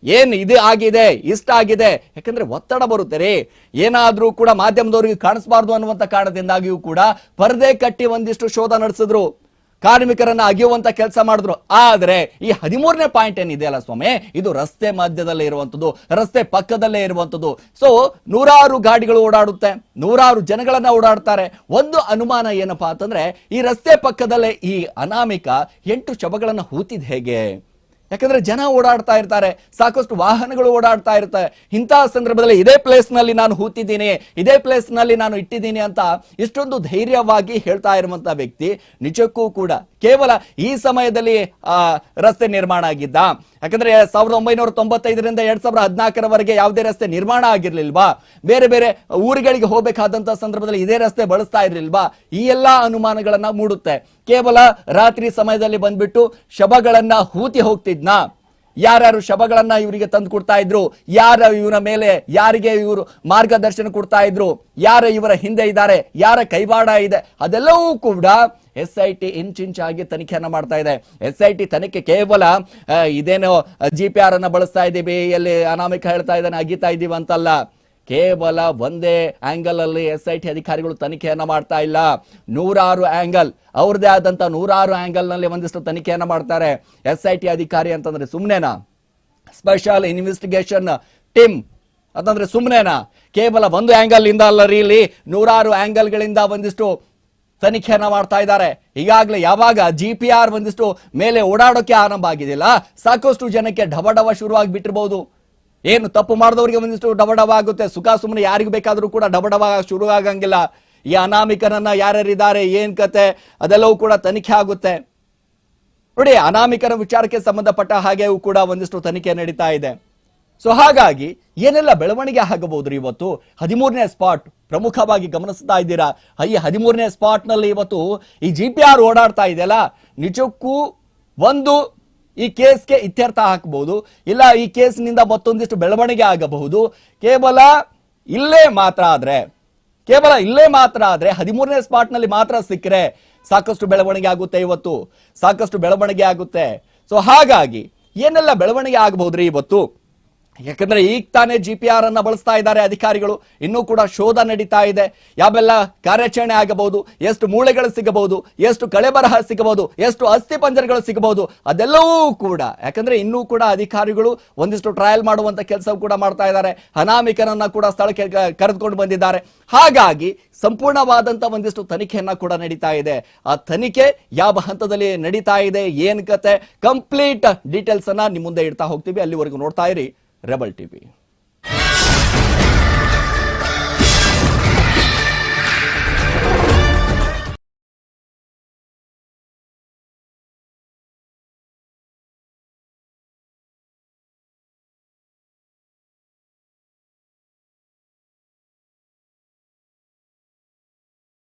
ಏನು ಇದು ಆಗಿದೆ, ಇಷ್ಟ ಆಗಿದೆ. ಯಾಕಂದ್ರೆ ಒತ್ತಡ ಬರುತ್ತೆ ರೀ. ಏನಾದರೂ ಕೂಡ ಮಾಧ್ಯಮದವರಿಗೆ ಕಾಣಿಸ್ಬಾರ್ದು ಅನ್ನುವಂತ ಕಾರಣದಿಂದಾಗಿಯೂ ಕೂಡ ಪರದೆ ಕಟ್ಟಿ ಒಂದಿಷ್ಟು ಶೋಧ ನಡೆಸಿದ್ರು. ಕಾರ್ಮಿಕರನ್ನ ಅಗೆಯುವಂತ ಕೆಲಸ ಮಾಡಿದ್ರು. ಆದ್ರೆ ಈ ಹದಿಮೂರನೇ ಪಾಯಿಂಟ್ ಏನಿದೆ ಅಲ್ಲ ಸ್ವಾಮಿ? ಇದು ರಸ್ತೆ ಮಧ್ಯದಲ್ಲೇ ಇರುವಂತದ್ದು, ರಸ್ತೆ ಪಕ್ಕದಲ್ಲೇ ಇರುವಂತದ್ದು. ಸೊ ನೂರಾರು ಗಾಡಿಗಳು ಓಡಾಡುತ್ತೆ, ನೂರಾರು ಜನಗಳನ್ನ ಓಡಾಡ್ತಾರೆ. ಒಂದು ಅನುಮಾನ ಏನಪ್ಪಾ ಅಂತಂದ್ರೆ ಈ ರಸ್ತೆ ಪಕ್ಕದಲ್ಲೇ ಈ ಅನಾಮಿಕ ಎಂಟು ಶವಗಳನ್ನ ಹೂತಿದ್ ಹೇಗೆ? ಯಾಕಂದ್ರೆ ಜನ ಓಡಾಡ್ತಾ ಇರ್ತಾರೆ, ಸಾಕಷ್ಟು ವಾಹನಗಳು ಓಡಾಡ್ತಾ ಇರ್ತಾರೆ ಇಂತಹ ಸಂದರ್ಭದಲ್ಲಿ ಇದೇ ಪ್ಲೇಸ್ನಲ್ಲಿ ನಾನು ಹೂತಿದ್ದೀನಿ, ಇದೇ ಪ್ಲೇಸ್ನಲ್ಲಿ ನಾನು ಇಟ್ಟಿದ್ದೀನಿ ಅಂತ ಇಷ್ಟೊಂದು ಧೈರ್ಯವಾಗಿ ಹೇಳ್ತಾ ಇರುವಂತ ವ್ಯಕ್ತಿ ನಿಜಕ್ಕೂ ಕೂಡ ಕೇವಲ ಈ ಸಮಯದಲ್ಲಿ ರಸ್ತೆ ನಿರ್ಮಾಣ ಆಗಿದ್ದ. ಯಾಕಂದ್ರೆ ಸಾವಿರದ ಒಂಬೈನೂರ ತೊಂಬತ್ತೈದರಿಂದ ಎರಡ್ ಸಾವಿರದ ಹದಿನಾಲ್ಕರವರೆಗೆ ಯಾವುದೇ ರಸ್ತೆ ನಿರ್ಮಾಣ ಆಗಿರ್ಲಿಲ್ವಾ? ಬೇರೆ ಬೇರೆ ಊರುಗಳಿಗೆ ಹೋಗಬೇಕಾದಂತ ಸಂದರ್ಭದಲ್ಲಿ ಇದೇ ರಸ್ತೆ ಬಳಸ್ತಾ ಇರ್ಲಿಲ್ವಾ? ಈ ಎಲ್ಲಾ ಅನುಮಾನಗಳನ್ನ ಮೂಡುತ್ತೆ. ಕೇವಲ ರಾತ್ರಿ ಸಮಯದಲ್ಲಿ ಬಂದ್ಬಿಟ್ಟು ಶಬಗಳನ್ನ ಹೂತಿ ಹೋಗ್ತಿದ್ನಾ? ಯಾರ್ಯಾರು ಶವಗಳನ್ನ ಇವರಿಗೆ ತಂದು ಕೊಡ್ತಾ ಇದ್ರು, ಯಾರ ಇವರ ಮೇಲೆ ಯಾರಿಗೆ ಇವರು ಮಾರ್ಗದರ್ಶನ ಕೊಡ್ತಾ ಇದ್ರು, ಯಾರ ಇವರ ಹಿಂದೆ ಇದ್ದಾರೆ, ಯಾರ ಕೈವಾಡ ಇದೆ, ಅದೆಲ್ಲವೂ ಕೂಡ ಎಸ್ ಐ ಟಿ ಇಂಚಿಂಚಾಗಿ ತನಿಖೆಯನ್ನ ಮಾಡ್ತಾ ಇದೆ. ಎಸ್ ಐ ಟಿ ತನಿಖೆ ಕೇವಲ ಇದೇನೋ ಜಿ ಪಿ ಆರ್ ಅನ್ನ ಬಳಸ್ತಾ ಇದ್ದೀವಿ, ಎಲ್ಲಿ ಅನಾಮಿಕ ಹೇಳ್ತಾ ಇದ್ದಾನೆ, ಅಗಿತಾ ಇದ್ದೀವಿ ಅಂತಲ್ಲ. ಕೇವಲ ಒಂದೇ ಆಂಗಲ್ ಅಲ್ಲಿ ಎಸ್ ಐ ಟಿ ಅಧಿಕಾರಿಗಳು ತನಿಖೆಯನ್ನು ಮಾಡ್ತಾ ಇಲ್ಲ. ನೂರಾರು ಆಂಗಲ್ ಅವ್ರದೇ ಆದಂತ ನೂರಾರು ಆಂಗಲ್ನಲ್ಲಿ ಒಂದಿಷ್ಟು ತನಿಖೆಯನ್ನು ಮಾಡ್ತಾರೆ ಎಸ್ ಐ ಟಿ ಅಧಿಕಾರಿ ಅಂತಂದ್ರೆ ಸುಮ್ಮನೆನಾ ಸ್ಪೆಷಲ್ ಇನ್ವೆಸ್ಟಿಗೇಷನ್ ಟೀಮ್ ಅಂತಂದ್ರೆ ಸುಮ್ಮನೆನಾ ಕೇವಲ ಒಂದು ಆಂಗಲ್ ಇಂದ ಅಲ್ಲ ರೀ ಇಲ್ಲಿ. ನೂರಾರು ಆಂಗಲ್ ಗಳಿಂದ ಒಂದಿಷ್ಟು ತನಿಖೆಯನ್ನು ಮಾಡ್ತಾ ಇದ್ದಾರೆ. ಈಗಾಗಲೇ ಯಾವಾಗ ಜಿ ಪಿ ಆರ್ ಒಂದಿಷ್ಟು ಮೇಲೆ ಓಡಾಡೋಕೆ ಆರಂಭ ಆಗಿದೆಯಲ್ಲ, ಸಾಕಷ್ಟು ಜನಕ್ಕೆ ಢವಢವ ಶುರುವಾಗಿ ಬಿಟ್ಟಿರ್ಬೋದು. ಏನು ತಪ್ಪು ಮಾಡಿದವರಿಗೆ ಒಂದಿಷ್ಟು ಡಬಡವ ಆಗುತ್ತೆ ಸುಖ ಸುಮ್ಮನೆ ಯಾರಿಗೂ ಬೇಕಾದರೂ ಕೂಡ ಡಬಡವ ಶುರು ಆಗಂಗಿಲ್ಲ ಈ ಅನಾಮಿಕರನ್ನ ಯಾರ್ಯಾರಿದ್ದಾರೆ, ಏನ್ ಕತೆ, ಅದೆಲ್ಲವೂ ಕೂಡ ತನಿಖೆ ಆಗುತ್ತೆ. ನೋಡಿ ಅನಾಮಿಕರ ವಿಚಾರಕ್ಕೆ ಸಂಬಂಧಪಟ್ಟ ಹಾಗೆಯೂ ಕೂಡ ಒಂದಿಷ್ಟು ತನಿಖೆ ನಡೀತಾ ಇದೆ. ಸೊ, ಹಾಗಾಗಿ ಏನೆಲ್ಲ ಬೆಳವಣಿಗೆ ಆಗಬಹುದು ಇವತ್ತು? ಹದಿಮೂರನೇ ಸ್ಪಾಟ್, ಪ್ರಮುಖವಾಗಿ ಗಮನಿಸ್ತಾ ಇದ್ದೀರಾ? ಈ ಹದಿಮೂರನೇ ಸ್ಪಾಟ್ನಲ್ಲಿ ಇವತ್ತು ಈ ಜಿ ಪಿ ಆರ್ ಓಡಾಡ್ತಾ ಇದೆಯಲ್ಲ? ನಿಜಕ್ಕೂ ಒಂದು ಈ ಕೇಸ್ಗೆ ಇತ್ಯರ್ಥ ಹಾಕಬಹುದು. ಇಲ್ಲ, ಈ ಕೇಸ್ನಿಂದ ಮತ್ತೊಂದಿಷ್ಟು ಬೆಳವಣಿಗೆ ಆಗಬಹುದು. ಕೇವಲ ಇಲ್ಲೇ ಮಾತ್ರ ಆದ್ರೆ, ಕೇವಲ ಇಲ್ಲೇ ಮಾತ್ರ ಆದ್ರೆ ಹದಿಮೂರನೇ ಸ್ಪಾಟ್ನಲ್ಲಿ ಮಾತ್ರ ಸಿಕ್ಕರೆ ಸಾಕಷ್ಟು ಬೆಳವಣಿಗೆ ಆಗುತ್ತೆ ಇವತ್ತು. ಸಾಕಷ್ಟು ಬೆಳವಣಿಗೆ ಆಗುತ್ತೆ. ಸೊ, ಹಾಗಾಗಿ ಏನೆಲ್ಲ ಬೆಳವಣಿಗೆ ಆಗಬಹುದ್ರಿ ಇವತ್ತು? ಯಾಕಂದ್ರೆ ಈಗ ತಾನೇ ಜಿ ಪಿ ಆರ್ ಅನ್ನ ಬಳಸ್ತಾ ಇದ್ದಾರೆ ಅಧಿಕಾರಿಗಳು. ಇನ್ನೂ ಕೂಡ ಶೋಧ ನಡೀತಾ ಇದೆ. ಯಾವೆಲ್ಲ ಕಾರ್ಯಾಚರಣೆ ಆಗಬಹುದು, ಎಷ್ಟು ಮೂಳೆಗಳು ಸಿಗಬಹುದು, ಎಷ್ಟು ಕಳೆಬರಹ ಸಿಗಬಹುದು, ಎಷ್ಟು ಅಸ್ಥಿ ಪಂಜರಗಳು ಸಿಗಬಹುದು, ಅದೆಲ್ಲವೂ ಕೂಡ, ಯಾಕಂದ್ರೆ ಇನ್ನೂ ಕೂಡ ಅಧಿಕಾರಿಗಳು ಒಂದಿಷ್ಟು ಟ್ರಯಲ್ ಮಾಡುವಂತ ಕೆಲಸ ಕೂಡ ಮಾಡ್ತಾ ಇದ್ದಾರೆ. ಅನಾಮಿಕನನ್ನ ಕೂಡ ಸ್ಥಳಕ್ಕೆ ಕರೆದುಕೊಂಡು ಬಂದಿದ್ದಾರೆ. ಹಾಗಾಗಿ ಸಂಪೂರ್ಣವಾದಂತ ಒಂದಿಷ್ಟು ತನಿಖೆಯನ್ನ ಕೂಡ ನಡೀತಾ ಇದೆ. ಆ ತನಿಖೆ ಯಾವ ಹಂತದಲ್ಲಿ ನಡೀತಾ ಇದೆ, ಏನ್ ಕತೆ, ಕಂಪ್ಲೀಟ್ ಡೀಟೇಲ್ಸ್ ಅನ್ನ ನಿಮ್ಮ ಮುಂದೆ ಇಡ್ತಾ ಹೋಗ್ತೀವಿ. ಅಲ್ಲಿವರೆಗೂ ನೋಡ್ತಾ ಇರಿ. Rebel TV.